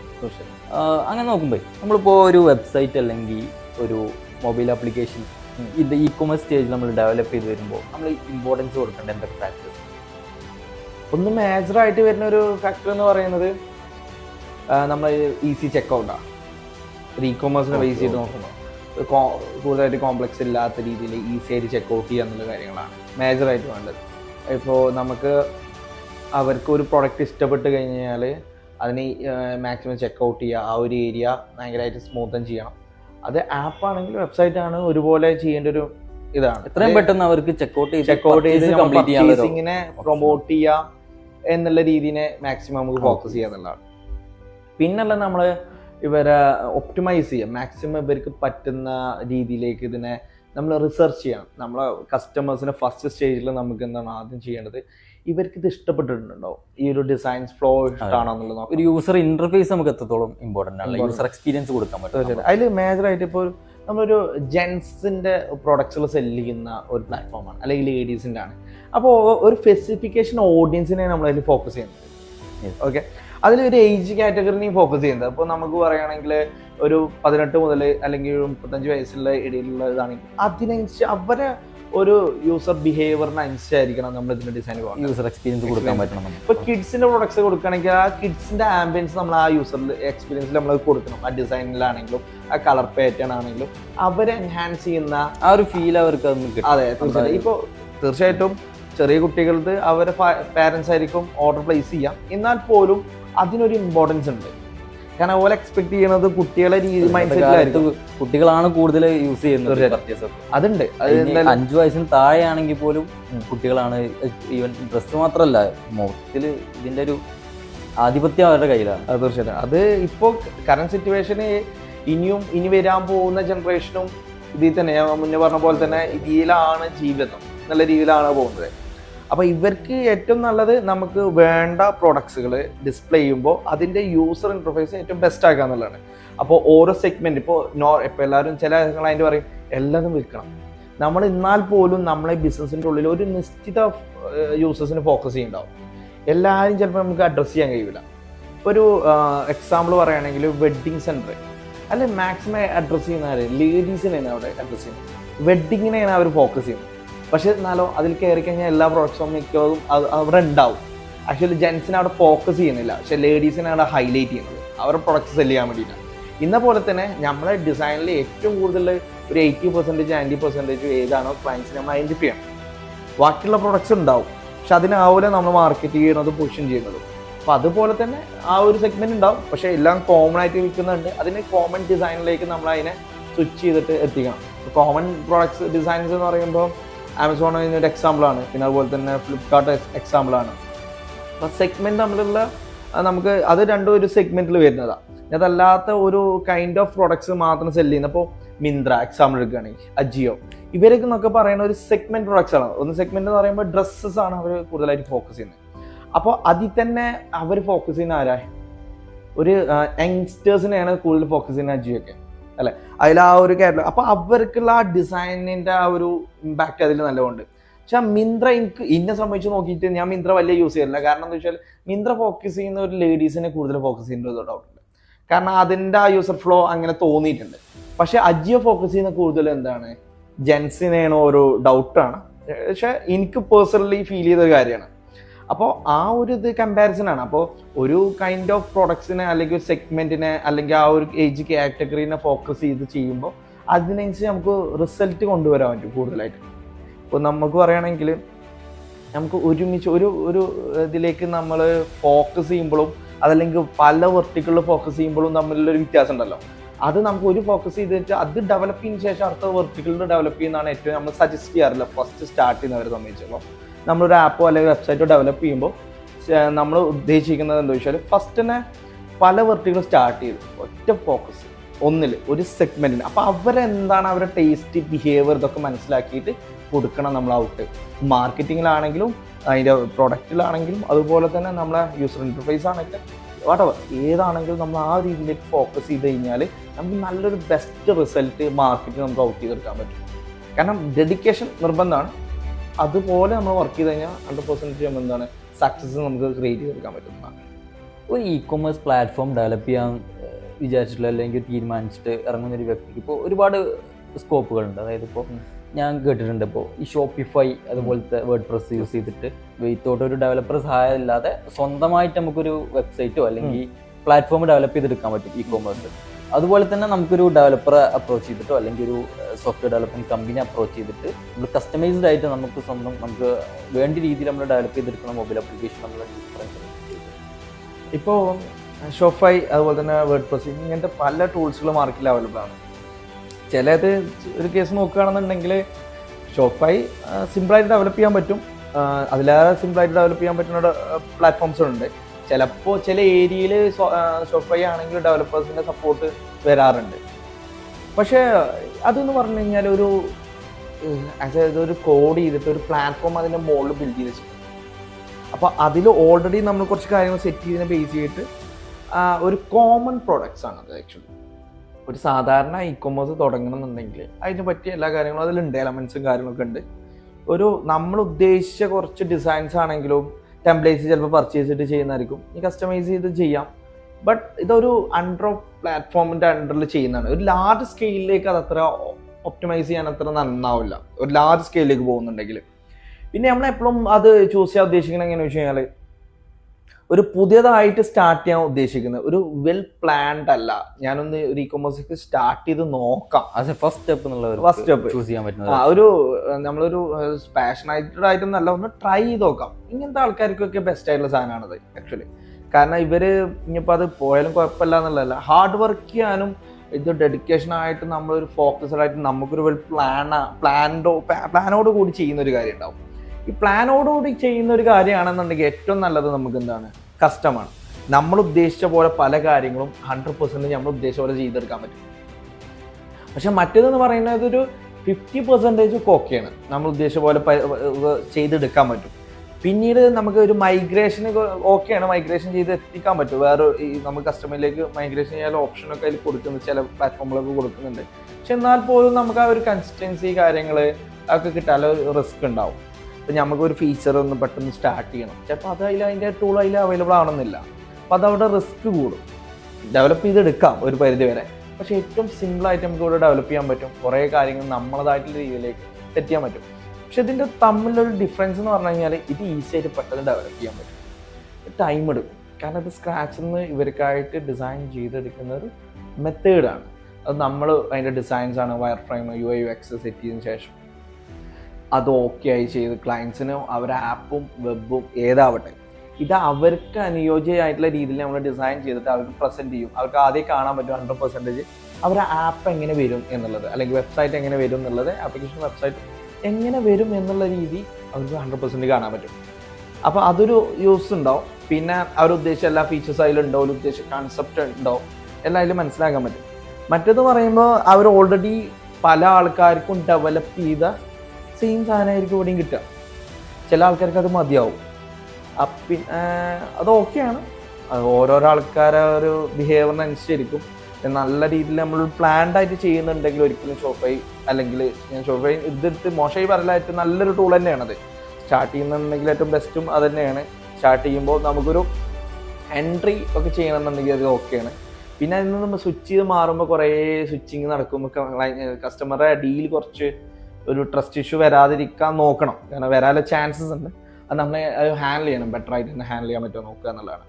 [SPEAKER 2] അങ്ങനെ നോക്കുമ്പോൾ നമ്മളിപ്പോൾ ഒരു വെബ്സൈറ്റ് അല്ലെങ്കിൽ ഒരു മൊബൈൽ ആപ്ലിക്കേഷൻ. ഇത് ഇ കൊമേഴ്സ് സ്റ്റേജിൽ നമ്മൾ ഡെവലപ്പ് ചെയ്ത് വരുമ്പോൾ നമ്മൾ ഇമ്പോർട്ടൻസ് കൊടുക്കേണ്ട എന്തൊക്കെ ഫാക്ടേഴ്സ്
[SPEAKER 1] ഒന്ന് മേജറായിട്ട് വരുന്ന ഒരു ഫാക്ടർ എന്ന് പറയുന്നത് നമ്മൾ ഈസി ചെക്കൗട്ടാണ് ഒരു ഇ കൊമേഴ്സിനെ ബേസ് ചെയ്ത് നോക്കുമ്പോൾ കൂടുതലായിട്ട് കോംപ്ലക്സ് ഇല്ലാത്ത രീതിയിൽ ഈസി ആയിട്ട് ചെക്കൗട്ട് ചെയ്യുക എന്നുള്ള കാര്യങ്ങളാണ് മേജറായിട്ട് വേണ്ടത്. ഇപ്പോൾ നമുക്ക് അവർക്ക് ഒരു പ്രൊഡക്റ്റ് ഇഷ്ടപ്പെട്ട് കഴിഞ്ഞാൽ അതിന് മാക്സിമം ചെക്കൗട്ട് ചെയ്യുക ആ ഒരു ഏരിയ ഭയങ്കരമായിട്ട് സ്മൂത്തൻ ചെയ്യണം. അത് ആപ്പ് ആണെങ്കിലും വെബ്സൈറ്റ് ആണ് ഒരുപോലെ ചെയ്യേണ്ട ഒരു ഇതാണ്.
[SPEAKER 2] എത്രയും പെട്ടെന്ന് അവർക്ക് ചെക്കൗട്ട്
[SPEAKER 1] ചെക്കൗട്ട് ചെയ്ത്
[SPEAKER 2] കംപ്ലീറ്റ് ചെയ്യാൻ
[SPEAKER 1] പർച്ചേസിങ്ങിനെ പ്രൊമോട്ട് ചെയ്യുക എന്നുള്ള രീതിനെ മാക്സിമം നമുക്ക് ഫോക്കസ് ചെയ്യുക എന്നുള്ളതാണ് പിന്നല്ല നമ്മൾ ഇവരെ ഒപ്റ്റിമൈസ് ചെയ്യുക മാക്സിമം ഇവർക്ക് പറ്റുന്ന രീതിയിലേക്ക് ഇതിനെ നമ്മൾ റിസർച്ച് ചെയ്യണം. നമ്മളെ കസ്റ്റമേഴ്സിന് ഫസ്റ്റ് സ്റ്റേജിൽ നമുക്ക് എന്താണ് ആദ്യം ചെയ്യേണ്ടത്? ഇവർക്ക് ഇത് ഇഷ്ടപ്പെട്ടിട്ടുണ്ടോ? ഈ ഒരു ഡിസൈൻസ് ഫ്ലോ ഇഷ്ടമാണോ എന്നുള്ളത്
[SPEAKER 2] ഒരു യൂസർ ഇന്റർഫേസ് നമുക്ക് എത്രത്തോളം ഇമ്പോർട്ടന്റ് ആണ്? യൂസർ എക്സ്പീരിയൻസ് കൊടുക്കാൻ പറ്റും
[SPEAKER 1] അതിൽ മേജറായിട്ട് ഇപ്പോൾ നമ്മളൊരു ജെൻസിന്റെ പ്രൊഡക്ട്സുകൾ സെൽ ചെയ്യുന്ന ഒരു പ്ലാറ്റ്ഫോമാണ് അല്ലെങ്കിൽ ലേഡീസിന്റെ ആണ്. അപ്പോൾ ഒരു സ്പെസിഫിക്കേഷൻ ഓഡിയൻസിനെ നമ്മൾ അതിൽ ഫോക്കസ് ചെയ്യുന്നത്. ഓക്കെ അതിൽ ഒരു ഏജ് കാറ്റഗറിനെയും ഫോക്കസ് ചെയ്യുന്നത്. അപ്പോൾ നമുക്ക് പറയുകയാണെങ്കിൽ ഒരു പതിനെട്ട് മുതൽ അല്ലെങ്കിൽ ഒരു മുപ്പത്തഞ്ച് വയസ്സുള്ള ഇടയിലുള്ള ഇതാണെങ്കിൽ അതിനനുസരിച്ച് അവരെ ഒരു യൂസർ ബിഹേവിയറിനനുസരിച്ചായിരിക്കണം നമ്മൾ ഇതിന്റെ ഡിസൈൻ
[SPEAKER 2] യൂസർ എക്സ്പീരിയൻസ് കൊടുക്കാൻ പറ്റണം.
[SPEAKER 1] ഇപ്പൊ കിഡ്സിന്റെ പ്രൊഡക്ട്സ് കൊടുക്കുകയാണെങ്കിൽ ആ കിഡ്സിന്റെ ആംബിയൻസ് നമ്മൾ ആ യൂസറിൽ എക്സ്പീരിയൻസിൽ നമ്മൾ കൊടുക്കണം. ആ ഡിസൈനിലാണെങ്കിലും ആ കളർ പാറ്റേൺ ആണെങ്കിലും അവരെ എൻഹാൻസ് ചെയ്യുന്ന
[SPEAKER 2] ആ ഒരു ഫീൽ അവർക്ക്
[SPEAKER 1] അതെ തീർച്ചയായിട്ടും. ഇപ്പോൾ തീർച്ചയായിട്ടും ചെറിയ കുട്ടികൾക്ക് അവരെ പാരൻസ് ആയിരിക്കും ഓർഡർ പ്ലേസ് ചെയ്യാം. എന്നാൽ പോലും അതിനൊരു ഇമ്പോർട്ടൻസ് ഉണ്ട്. കാരണം ഓല എക്സ്പെക്ട് ചെയ്യണത് കുട്ടികളെ രീതി മൈൻഡ് സെറ്റിലായിരിക്കും
[SPEAKER 2] കുട്ടികളാണ് കൂടുതൽ യൂസ് ചെയ്യുന്നത്
[SPEAKER 1] അതുണ്ട്.
[SPEAKER 2] അഞ്ചു വയസ്സിന് താഴെയാണെങ്കിൽ പോലും കുട്ടികളാണ് ഈവൻ ഡ്രസ്സ് മാത്രമല്ല മൊത്തത്തിൽ ഇതിന്റെ ഒരു ആധിപത്യം അവരുടെ കയ്യിലാണ്.
[SPEAKER 1] അത് തീർച്ചയായിട്ടും. അത് ഇപ്പോൾ കറണ്ട് സിറ്റുവേഷന് ഇനിയും ഇനി വരാൻ പോകുന്ന ജനറേഷനും ഇതിൽ തന്നെ ഞാൻ മുന്നേ പറഞ്ഞ പോലെ തന്നെ ഇതിലാണ് ജീവിതം. നല്ല രീതിയിലാണ് പോകുന്നത്. അപ്പോൾ ഇവർക്ക് ഏറ്റവും നല്ലത് നമുക്ക് വേണ്ട പ്രോഡക്ട്സുകൾ ഡിസ്പ്ലേ ചെയ്യുമ്പോൾ അതിന്റെ യൂസർ ഇന്റർഫേസ് ഏറ്റവും ബെസ്റ്റ് ആക്കുക എന്നുള്ളതാണ്. അപ്പോൾ ഓരോ സെഗ്മെന്റ് ഇപ്പോൾ നോ ഇപ്പോൾ എല്ലാവരും ചില ക്ലയന്റ് പറയും എല്ലാതും വിൽക്കണം. നമ്മൾ എന്നാൽ പോലും നമ്മളെ ബിസിനസ്സിന്റെ ഉള്ളിൽ ഒരു നിശ്ചിത യൂസേഴ്സിന് ഫോക്കസ് ചെയ്യുന്നുണ്ടാവും. എല്ലാവരും ചിലപ്പോൾ നമുക്ക് അഡ്രസ്സ് ചെയ്യാൻ കഴിയില്ല ഒരു എക്സാമ്പിൾ പറയുകയാണെങ്കിൽ വെഡ്ഡിങ് സെന്റർ അല്ലെ മാക്സിമം അഡ്രസ്സ് ചെയ്യുന്ന ലേഡീസിനെയാണ് അവിടെ അഡ്രസ്സ് ചെയ്യുന്നത്. വെഡ്ഡിങ്ങിനെയാണ് അവർ ഫോക്കസ് ചെയ്യുന്നത്. പക്ഷെ എന്നാലോ അതിൽ കയറി കഴിഞ്ഞാൽ എല്ലാ പ്രോഡക്ട്സും മിക്കതും അവിടെ ഉണ്ടാവും. ആക്ച്വലി ജെൻസിനെ അവിടെ ഫോക്കസ് ചെയ്യുന്നില്ല. പക്ഷെ ലേഡീസിനെ അവിടെ ഹൈലൈറ്റ് ചെയ്യുന്നത്. അവരുടെ പ്രൊഡക്ട്സ് സെൽ ചെയ്യാൻ വേണ്ടിയിട്ടാണ്. ഇന്ന പോലെ തന്നെ നമ്മളെ ഡിസൈനിൽ ഏറ്റവും കൂടുതൽ ഒരു എയ്റ്റി പെർസെന്റേജ് നയന്റി പെർസെന്റേജ് ഏതാണോ ക്ലയൻസിനെ നമ്മൾ ഐഡന്റിഫൈ ചെയ്യണം. ബാക്കിയുള്ള പ്രൊഡക്ട്സ് ഉണ്ടാവും. പക്ഷെ അതിനാവില്ല നമ്മൾ മാർക്കറ്റ് ചെയ്യുന്നത് പൊസിഷൻ ചെയ്യുന്നത്. അപ്പോൾ അതുപോലെ തന്നെ ആ ഒരു സെഗ്മെന്റ് ഉണ്ടാവും. പക്ഷേ എല്ലാം കോമൺ ആയിട്ട് വിൽക്കുന്നുണ്ട് അതിന് കോമൺ ഡിസൈനിലേക്ക് നമ്മൾ അതിനെ സ്വിച്ച് ചെയ്തിട്ട് എത്തിക്കണം. കോമൺ പ്രോഡക്ട്സ് ഡിസൈൻസ് എന്ന് പറയുമ്പോൾ ആമസോൺ ഒരു എക്സാമ്പിളാണ് പിന്നെ അതുപോലെ തന്നെ ഫ്ലിപ്കാർട്ട് എക്സാമ്പിളാണ് അപ്പോൾ സെഗ്മെന്റ് തമ്മിലുള്ള നമുക്ക് അത് രണ്ടും ഒരു സെഗ്മെന്റിൽ വരുന്നതാണ് അതല്ലാത്ത ഒരു കൈൻഡ് ഓഫ് പ്രൊഡക്ട്സ് മാത്രം സെൽ ചെയ്യുന്ന അപ്പോൾ മിന്ത്ര എക്സാമ്പിൾ എടുക്കുകയാണെങ്കിൽ അജിയോ ഇവരൊക്കെ എന്നൊക്കെ പറയുന്ന ഒരു സെഗ്മെന്റ് പ്രൊഡക്ട്സ് ആണ്. ഒന്ന് സെഗ്മെന്റ് എന്ന് പറയുമ്പോൾ ഡ്രസ്സസ് ആണ് അവർ കൂടുതലായിട്ട് ഫോക്കസ് ചെയ്യുന്നത് അപ്പോൾ അതിൽ തന്നെ അവർ ഫോക്കസ് ചെയ്യുന്ന ആരാ? ഒരു യങ്സ്റ്റേഴ്സിനെയാണ് കൂടുതൽ ഫോക്കസ് ചെയ്യുന്ന അജിയോ ഒക്കെ. അല്ലെ? അതിൽ ആ ഒരു കാറ്റലോഗ് അപ്പൊ അവർക്കുള്ള ആ ഡിസൈനിന്റെ ആ ഒരു ഇമ്പാക്ട് അതിൽ നല്ലതുണ്ട്. പക്ഷെ മിന്ത്ര എനിക്ക് എന്നെ സംബന്ധിച്ച് നോക്കിയിട്ട് ഞാൻ മിന്ത്ര വലിയ യൂസ് ചെയ്യില്ല കാരണം എന്താ വെച്ചാൽ മിന്ത്ര ഫോക്കസ് ചെയ്യുന്ന ഒരു ലേഡീസിനെ കൂടുതൽ ഫോക്കസ് ചെയ്യുന്നത് ഡൗട്ടുണ്ട് കാരണം അതിന്റെ ആ യൂസർ ഫ്ലോ അങ്ങനെ തോന്നിയിട്ടുണ്ട്. പക്ഷെ അജിയോ ഫോക്കസ് ചെയ്യുന്ന കൂടുതൽ എന്താണ്? ജെൻസിനെയാണ് ഒരു ഡൗട്ടാണ് പക്ഷെ എനിക്ക് പേഴ്സണലി ഫീൽ ചെയ്ത ഒരു കാര്യമാണ്. അപ്പോൾ ആ ഒരു ഇത് കമ്പാരിസൺ ആണ്. അപ്പോൾ ഒരു കൈൻഡ് ഓഫ് പ്രൊഡക്ട്സിനെ അല്ലെങ്കിൽ ഒരു സെഗ്മെന്റിനെ അല്ലെങ്കിൽ ആ ഒരു ഏജ് കാറ്റഗറീനെ ഫോക്കസ് ചെയ്ത് ചെയ്യുമ്പോൾ അതിനനുസരിച്ച് നമുക്ക് റിസൾട്ട് കൊണ്ടുവരാൻ പറ്റും കൂടുതലായിട്ട്. ഇപ്പോൾ നമുക്ക് പറയുകയാണെങ്കിൽ നമുക്ക് ഒരുമിച്ച് ഒരു ഒരു ഇതിലേക്ക് നമ്മൾ ഫോക്കസ് ചെയ്യുമ്പോഴും അതല്ലെങ്കിൽ പല വെർട്ടിക്കളിൽ ഫോക്കസ് ചെയ്യുമ്പോഴും തമ്മിലുള്ളൊരു വ്യത്യാസം ഉണ്ടല്ലോ അത് നമുക്ക് ഒരു ഫോക്കസ് ചെയ്തിട്ട് അത് ഡെവലപ്പ് ചെയ്യുന്ന ശേഷം അടുത്ത വെർട്ടിക്കളിൽ ഡെവലപ്പ് ചെയ്യുന്നതാണ് ഏറ്റവും നമ്മൾ സജസ്റ്റ് ചെയ്യാറില്ല ഫസ്റ്റ് സ്റ്റാർട്ട് ചെയ്യുന്നവരെ സംബന്ധിച്ചപ്പോൾ നമ്മളൊരു ആപ്പോ അല്ലെങ്കിൽ വെബ്സൈറ്റോ ഡെവലപ്പ് ചെയ്യുമ്പോൾ നമ്മൾ ഉദ്ദേശിക്കുന്നത് എന്താ വെച്ചാൽ ഫസ്റ്റ് തന്നെ പല വെർട്ടികൾ സ്റ്റാർട്ട് ചെയ്തു. ഒറ്റ ഫോക്കസ് ഒന്നിൽ ഒരു സെഗ്മെന്റിന് അപ്പോൾ അവരെന്താണ് അവരുടെ ടേസ്റ്റ് ബിഹേവിയർ ഇതൊക്കെ മനസ്സിലാക്കിയിട്ട് കൊടുക്കണം നമ്മൾ ഔട്ട് മാർക്കറ്റിങ്ങിലാണെങ്കിലും അതിന്റെ പ്രൊഡക്റ്റിലാണെങ്കിലും അതുപോലെ തന്നെ നമ്മളെ യൂസർ ഇന്റർഫേസ് ആണെങ്കിലും വാട്ടവർ ഏതാണെങ്കിലും നമ്മൾ ആ രീതിയിലേക്ക് ഫോക്കസ് ചെയ്ത് കഴിഞ്ഞാൽ നമുക്ക് നല്ലൊരു ബെസ്റ്റ് റിസൾട്ട് മാർക്കറ്റിൽ നമുക്ക് ഔട്ട് ചെയ്തെടുക്കാൻ പറ്റും. കാരണം ഡെഡിക്കേഷൻ നിർബന്ധമാണ്. അതുപോലെ നമ്മൾ വർക്ക് ചെയ്ത് കഴിഞ്ഞാൽ ഹൺഡ്രഡ് പെർസെന്റേജ് ചെയ്യുമ്പോൾ എന്താണ്? സക്സസ് നമുക്ക് ക്രിയേറ്റ് ചെയ്തെടുക്കാൻ പറ്റും.
[SPEAKER 2] ഒരു ഇ കൊമേഴ്സ് പ്ലാറ്റ്ഫോം ഡെവലപ്പ് ചെയ്യാൻ വിചാരിച്ചിട്ടുള്ള അല്ലെങ്കിൽ തീരുമാനിച്ചിട്ട് ഇറങ്ങുന്ന ഒരു വ്യക്തിക്ക് ഇപ്പോൾ ഒരുപാട് സ്കോപ്പുകളുണ്ട് അതായത് ഇപ്പോൾ ഞാൻ കേട്ടിട്ടുണ്ട് ഇപ്പോൾ ഈ ഷോപ്പിഫൈ അതുപോലത്തെ വേർഡ് പ്രസ് യൂസ് ചെയ്തിട്ട് വിത്തോട്ട് ഒരു ഡെവലപ്പർ സഹായം ഇല്ലാതെ സ്വന്തമായിട്ട് നമുക്കൊരു വെബ്സൈറ്റോ അല്ലെങ്കിൽ പ്ലാറ്റ്ഫോം ഡെവലപ്പ് ചെയ്തെടുക്കാൻ പറ്റും ഇ കൊമേഴ്സ് അതുപോലെ തന്നെ നമുക്കൊരു ഡെവലപ്പറെ അപ്രോച്ച് ചെയ്തിട്ടോ അല്ലെങ്കിൽ ഒരു സോഫ്റ്റ്വെയർ ഡെവലപ്മെന്റ് കമ്പനി അപ്രോച്ച് ചെയ്തിട്ട് നമ്മൾ കസ്റ്റമൈസ്ഡ് ആയിട്ട് നമുക്ക് സ്വന്തം നമുക്ക് വേണ്ട രീതിയിൽ നമ്മൾ ഡെവലപ്പ് ചെയ്തെടുക്കുന്ന മൊബൈൽ ആപ്ലിക്കേഷൻ നമ്മൾ
[SPEAKER 1] ഇപ്പോൾ ഷോഫൈ അതുപോലെ തന്നെ വേർഡ് പ്രസ് ഇങ്ങനത്തെ പല ടൂൾസുകൾ മാർക്കറ്റിൽ അവൈലബിൾ ആണ്. ചിലത് ഒരു കേസ് നോക്കുകയാണെന്നുണ്ടെങ്കിൽ ഷോഫൈ സിമ്പിളായിട്ട് ഡെവലപ്പ് ചെയ്യാൻ പറ്റും. അതിലേറെ സിമ്പിളായിട്ട് ഡെവലപ്പ് ചെയ്യാൻ പറ്റുന്ന പ്ലാറ്റ്ഫോംസുകളുണ്ട് ചിലപ്പോൾ ചില ഏരിയയിൽ ഷോഫൈ ആണെങ്കിൽ ഡെവലപ്പേഴ്സിന്റെ സപ്പോർട്ട് വരാറുണ്ട്. പക്ഷേ അതെന്ന് പറഞ്ഞു കഴിഞ്ഞാൽ ഒരു ആസ് ഒരു കോഡ് ചെയ്തിട്ട് ഒരു പ്ലാറ്റ്ഫോം അതിന്റെ മുകളിൽ ബിൽഡ് ചെയ്ത് വെച്ചിട്ടുണ്ട് അപ്പോൾ അതിൽ ഓൾറെഡി നമ്മൾ കുറച്ച് കാര്യങ്ങൾ സെറ്റ് ചെയ്തതിനെ ബേസ് ചെയ്തിട്ട് ഒരു കോമൺ പ്രോഡക്ട്സ് ആണ് അത് ആക്ച്വലി ഒരു സാധാരണ ഇ കൊമേഴ്സ് തുടങ്ങണമെന്നുണ്ടെങ്കിൽ അതിന് പറ്റിയ എല്ലാ കാര്യങ്ങളും അതിലുണ്ട് എലമെൻസും കാര്യങ്ങളൊക്കെ ഉണ്ട്. ഒരു നമ്മൾ ഉദ്ദേശിച്ച കുറച്ച് ഡിസൈൻസ് ആണെങ്കിലും ടെംപ്ലേറ്റ്സ് ചിലപ്പോൾ പർച്ചേസ് ചെയ്തിട്ട് ചെയ്യുന്നതായിരിക്കും. ഈ കസ്റ്റമൈസ് ചെയ്ത് ചെയ്യാം. ബട്ട് ഇതൊരു അണ്ടർ പ്ലാറ്റ്ഫോമിന്റെ അണ്ടറിൽ ചെയ്യുന്നതാണ്. ഒരു ലാർജ് സ്കെയിലിലേക്ക് അത് അത്ര ഒപ്റ്റിമൈസ് ചെയ്യാൻ അത്ര നന്നാവില്ല. ഒരു ലാർജ് സ്കെയിലിലേക്ക് പോകുന്നുണ്ടെങ്കിൽ പിന്നെ നമ്മൾ എപ്പോഴും അത് ചൂസ് ചെയ്യാൻ ഉദ്ദേശിക്കുന്നത് എങ്ങനെയാണെന്ന് വെച്ച് കഴിഞ്ഞാൽ ഒരു പുതിയതായിട്ട് സ്റ്റാർട്ട് ചെയ്യാൻ ഉദ്ദേശിക്കുന്നത്. ഒരു വെൽ പ്ലാൻഡ് അല്ല. ഞാനൊന്ന് ഒരു ഇ കൊമേഴ്സിക്ക് സ്റ്റാർട്ട് ചെയ്ത് നോക്കാം.
[SPEAKER 2] ആസ് എ ഫസ്റ്റ് സ്റ്റെപ്പ് എന്നുള്ള
[SPEAKER 1] ഫസ്റ്റ് സ്റ്റെപ്പ്
[SPEAKER 2] ചൂസ് ചെയ്യാൻ
[SPEAKER 1] ആ,
[SPEAKER 2] പറ്റുന്നത്
[SPEAKER 1] ഒരു നമ്മളൊരു പാഷനേറ്റഡ് ആയിട്ടൊന്നല്ല ഒന്ന് ട്രൈ ചെയ്ത് നോക്കാം. ഇങ്ങനത്തെ ആൾക്കാർക്കൊക്കെ ബെസ്റ്റ് ആയിട്ടുള്ള സാധനമാണത് ആക്ച്വലി കാരണം ഇവർ ഇനിയിപ്പോൾ അത് പോയാലും കുഴപ്പമില്ല എന്നുള്ളതല്ല. ഹാർഡ് വർക്ക് ചെയ്യാനും ഇത് ഡെഡിക്കേഷൻ ആയിട്ട് നമ്മളൊരു ഫോക്കസ്ഡ് ആയിട്ട് നമുക്കൊരു പ്ലാൻ പ്ലാനോ പ്ലാനോട് കൂടി ചെയ്യുന്ന ഒരു കാര്യം ഉണ്ടാവും ഈ പ്ലാനോട് കൂടി ചെയ്യുന്ന ഒരു കാര്യമാണെന്നുണ്ടെങ്കിൽ ഏറ്റവും നല്ലത് നമുക്ക് എന്താണ് കസ്റ്റമാണ് നമ്മൾ ഉദ്ദേശിച്ച പോലെ പല കാര്യങ്ങളും ഹൺഡ്രഡ് പെർസെന്റ് നമ്മൾ ഉദ്ദേശിച്ച പോലെ ചെയ്തെടുക്കാൻ പറ്റും. പക്ഷെ മറ്റേതെന്ന് പറയുന്നത് ഒരു ഫിഫ്റ്റി പെർസെന്റേജ് ഓക്കെയാണ് നമ്മൾ ഉദ്ദേശിച്ച പോലെ ചെയ്തെടുക്കാൻ പറ്റും. പിന്നീട് നമുക്ക് ഒരു മൈഗ്രേഷൻ ഓക്കെയാണ് മൈഗ്രേഷൻ ചെയ്ത് എത്തിക്കാൻ പറ്റും. വേറെ ഈ നമ്മൾ കസ്റ്റമറിലേക്ക് മൈഗ്രേഷൻ ചെയ്യാൻ ഓപ്ഷനൊക്കെ അതിൽ കൊടുക്കുന്നു. ചില പ്ലാറ്റ്ഫോമുകളൊക്കെ കൊടുക്കുന്നുണ്ട്. പക്ഷെ എന്നാൽ പോലും നമുക്ക് ആ ഒരു കൺസിസ്റ്റൻസി കാര്യങ്ങൾ അതൊക്കെ കിട്ടാൻ റിസ്ക് ഉണ്ടാവും. ഇപ്പം നമുക്കൊരു ഫീച്ചർ ഒന്ന് പെട്ടെന്ന് സ്റ്റാർട്ട് ചെയ്യണം. ചിലപ്പോൾ അത് അതിൽ അതിന്റെ ടൂൾ അതിൽ അവൈലബിൾ ആവണമെന്നില്ല. അപ്പോൾ അതവിടെ റിസ്ക് കൂടും. ഡെവലപ്പ് ചെയ്തെടുക്കാം ഒരു പരിധി വരെ. പക്ഷേ ഏറ്റവും സിമ്പിളായിട്ട് നമുക്ക് ഇവിടെ ഡെവലപ്പ് ചെയ്യാൻ പറ്റും. കുറേ കാര്യങ്ങൾ നമ്മളതായിട്ടുള്ള രീതിയിലേക്ക് സെറ്റ് ചെയ്യാൻ പറ്റും. പക്ഷെ ഇതിന്റെ തമ്മിലൊരു ഡിഫറൻസ് എന്ന് പറഞ്ഞു കഴിഞ്ഞാൽ ഇത് ഈസി ആയിട്ട് പെട്ടെന്ന് ഡെവലപ്പ് ചെയ്യാൻ പറ്റും. ടൈം എടുക്കും. കാരണം ഇത് സ്ക്രാച്ചിൽ നിന്ന് ഇവർക്കായിട്ട് ഡിസൈൻ ചെയ്തെടുക്കുന്ന ഒരു മെത്തേഡാണ് അത് നമ്മൾ അതിന്റെ ഡിസൈൻസ് ആണ് wireframe U I U X set ചെയ്തതിന് ശേഷം അത് ഓക്കെ ആയി ചെയ്ത് ക്ലയൻസിന് അവരുടെ ആപ്പും വെബും ഏതാവട്ടെ. ഇത് അവർക്ക് അനുയോജ്യമായിട്ടുള്ള രീതിയിൽ നമ്മൾ ഡിസൈൻ ചെയ്തിട്ട് അവർക്ക് പ്രസന്റ് ചെയ്യും. അവർക്ക് ആദ്യം കാണാൻ പറ്റും ഹൺഡ്രഡ് പെർസെന്റേജ് അവരുടെ ആപ്പ് എങ്ങനെ വരും എന്നുള്ളത് അല്ലെങ്കിൽ വെബ്സൈറ്റ് എങ്ങനെ വരും എന്നുള്ളത് ആപ്ലിക്കേഷൻ വെബ്സൈറ്റ് എങ്ങനെ വരും എന്നുള്ള രീതി അവർക്ക് ഹൺഡ്രഡ് പെർസെന്റ് കാണാൻ പറ്റും. അപ്പോൾ അതൊരു യൂസ് ഉണ്ടാവും. പിന്നെ അവർ ഉദ്ദേശിച്ച എല്ലാ ഫീച്ചേഴ്സ് അതിലുണ്ടാവും അവർ ഉദ്ദേശിച്ച കൺസെപ്റ്റ് ഉണ്ടാവും. എല്ലാം അതിൽ മനസ്സിലാക്കാൻ പറ്റും. മറ്റേത് പറയുമ്പോൾ അവർ ഓൾറെഡി പല ആൾക്കാർക്കും ഡെവലപ്പ് ചെയ്ത സെയിം സാധനമായിരിക്കും ഇവിടെയും കിട്ടുക. ചില ആൾക്കാർക്ക് അത് മതിയാവും. അപ്പം അത് ഓക്കെയാണ് അത് ഓരോരോ ആൾക്കാരെ ഒരു ബിഹേവിയറിനനുസരിച്ചിരിക്കും നല്ല രീതിയിൽ നമ്മൾ പ്ലാൻഡ് ആയിട്ട് ചെയ്യുന്നുണ്ടെങ്കിൽ ഒരിക്കലും ഷോഫൈ അല്ലെങ്കിൽ ഞാൻ ഷോഫൈ ഇതെടുത്ത് മോശമായി പറയില്ല ഏറ്റവും നല്ലൊരു ടൂൾ തന്നെയാണത് സ്റ്റാർട്ട് ചെയ്യുന്നുണ്ടെങ്കിൽ ഏറ്റവും ബെസ്റ്റും അത് തന്നെയാണ്. സ്റ്റാർട്ട് ചെയ്യുമ്പോൾ നമുക്കൊരു എൻട്രി ഒക്കെ ചെയ്യണമെന്നുണ്ടെങ്കിൽ അത് ഓക്കെയാണ് പിന്നെ അതിൽ നിന്ന് നമ്മൾ സ്വിച്ച് ചെയ്ത് മാറുമ്പോൾ കുറേ സ്വിച്ചിങ് നടക്കുമ്പോൾ കസ്റ്റമറുടെ ഡീൽ കുറച്ച് ഒരു ട്രസ്റ്റ് ഇഷ്യൂ വരാതിരിക്കാൻ നോക്കണം. കാരണം വരാനുള്ള ചാൻസസ് ഉണ്ട്. അത് നമ്മളെ അത് ഹാൻഡിൽ ചെയ്യണം. ബെറ്റർ ആയിട്ട് തന്നെ ഹാൻഡിൽ ചെയ്യാൻ പറ്റുമോ നോക്കുക എന്നുള്ളതാണ്.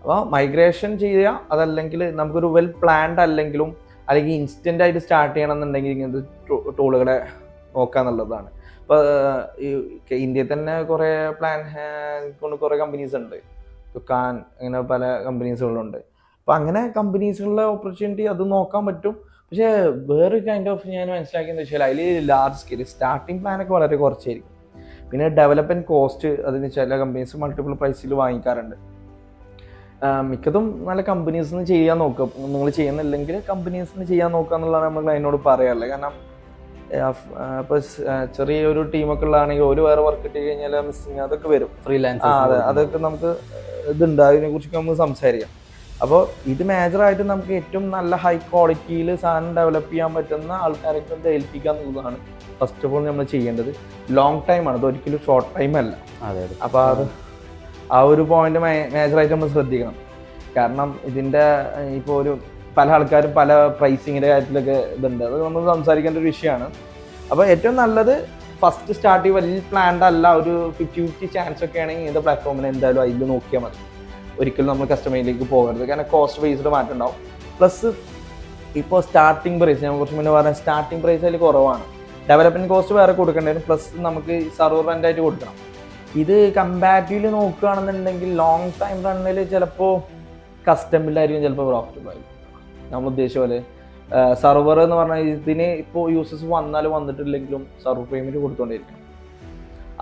[SPEAKER 1] അപ്പോൾ മൈഗ്രേഷൻ ചെയ്യുക അതല്ലെങ്കിൽ നമുക്കൊരു വെൽ പ്ലാൻഡ് അല്ലെങ്കിലും അല്ലെങ്കിൽ ഇൻസ്റ്റന്റ് ആയിട്ട് സ്റ്റാർട്ട് ചെയ്യണമെന്നുണ്ടെങ്കിൽ ഇങ്ങനത്തെ ടൂളുകളെ നോക്കുക എന്നുള്ളതാണ്. ഇപ്പോൾ ഇന്ത്യയിൽ തന്നെ കുറേ പ്ലാൻ കൊണ്ട് കുറേ കമ്പനീസ് ഉണ്ട്. ദുക്കാൻ അങ്ങനെ പല കമ്പനീസുകളുണ്ട് അപ്പോൾ അങ്ങനെ കമ്പനീസുകളിലെ ഓപ്പർച്യൂണിറ്റി അത് നോക്കാൻ പറ്റും. പക്ഷേ വേറൊരു കൈൻഡ് ഓഫ് ഞാൻ മനസ്സിലാക്കിയെന്ന് വെച്ചാൽ അതിൽ ലാർജ് സ്കെയിൽ സ്റ്റാർട്ടിങ് പ്ലാനൊക്കെ വളരെ കുറച്ചായിരിക്കും. പിന്നെ ഡെവലപ്മെന്റ് കോസ്റ്റ് അതിന് ചില കമ്പനീസ് മൾട്ടിപ്പിൾ പ്രൈസിൽ വാങ്ങിക്കാറുണ്ട്. മിക്കതും നല്ല കമ്പനീസ് നിന്ന് ചെയ്യാൻ നോക്കുക നിങ്ങൾ ചെയ്യുന്നില്ലെങ്കിൽ കമ്പനീസ് നിന്ന് ചെയ്യാൻ നോക്കുക എന്നുള്ളതാണ് നമ്മൾ അതിനോട് പറയാറുള്ളത് കാരണം ഇപ്പോൾ ചെറിയൊരു ടീമൊക്കെ ഉള്ളതാണെങ്കിൽ ഒരു വേറെ വർക്ക് കിട്ടി കഴിഞ്ഞാൽ മിസ്സിങ് അതൊക്കെ വരും. ആ അതെ അതൊക്കെ നമുക്ക് ഇതുണ്ട്. അതിനെ കുറിച്ചൊക്കെ നമുക്ക് സംസാരിക്കാം. അപ്പോൾ ഇത് മേജറായിട്ട് നമുക്ക് ഏറ്റവും നല്ല ഹൈ ക്വാളിറ്റിയിൽ സാധനം ഡെവലപ്പ് ചെയ്യാൻ പറ്റുന്ന ആൾക്കാരെ കൊണ്ട് ഏൽപ്പിക്കുക എന്നുള്ളതാണ് ഫസ്റ്റ് ഓഫ് ഓൾ നമ്മൾ ചെയ്യേണ്ടത്. ലോങ് ടൈമാണ് ഇത് ഒരിക്കലും ഷോർട്ട് ടൈം അല്ല.
[SPEAKER 2] അതെ അതെ.
[SPEAKER 1] അപ്പോൾ അത് ആ ഒരു പോയിന്റ് മേജറായിട്ട് നമ്മൾ ശ്രദ്ധിക്കണം. കാരണം ഇതിന്റെ ഇപ്പോൾ ഒരു പല ആൾക്കാരും പല പ്രൈസിങ്ങിന്റെ കാര്യത്തിലൊക്കെ ഇതുണ്ട്. അത് നമ്മൾ സംസാരിക്കേണ്ട ഒരു വിഷയമാണ്. അപ്പോൾ ഏറ്റവും നല്ലത് ഫസ്റ്റ് സ്റ്റാർട്ട് വലിയ പ്ലാൻഡ് അല്ല ഒരു ഫിഫ്റ്റി ഫിഫ്റ്റി ചാൻസ് ഒക്കെ ആണെങ്കിൽ ഇങ്ങനത്തെ പ്ലാറ്റ്ഫോമിന് എന്തായാലും അതിൽ നോക്കിയാൽ മതി. ഒരിക്കലും നമ്മൾ കസ്റ്റമറിലേക്ക് പോകരുത്. കാരണം കോസ്റ്റ് ബേസ്ഡ് മാറ്റം ഉണ്ടാവും. പ്ലസ് ഇപ്പോൾ സ്റ്റാർട്ടിംഗ് പ്രൈസ് ഞാൻ കുറച്ച് മുന്നേ പറഞ്ഞ സ്റ്റാർട്ടിംഗ് പ്രൈസ് അതിൽ കുറവാണ്. ഡെവലപ്മെന്റ് കോസ്റ്റ് വേറെ കൊടുക്കേണ്ടി വരും. പ്ലസ് നമുക്ക് സർവർ റെന്റായിട്ട് കൊടുക്കണം. ഇത് കമ്പാരിറ്റീവ്ലി നോക്കുകയാണെന്നുണ്ടെങ്കിൽ ലോങ് ടൈം റണ്ണിൽ ചിലപ്പോൾ കസ്റ്റമിലായിരിക്കും ചിലപ്പോൾ പ്രോഫിറ്റബിൾ ആയിരിക്കും നമ്മൾ ഉദ്ദേശിച്ച പോലെ സർവർ എന്ന് പറഞ്ഞാൽ ഇതിന് ഇപ്പോൾ യൂസേഴ്സ് വന്നാലും വന്നിട്ടില്ലെങ്കിലും സെർവർ പേയ്മെന്റ് കൊടുത്തുകൊണ്ടിരിക്കണം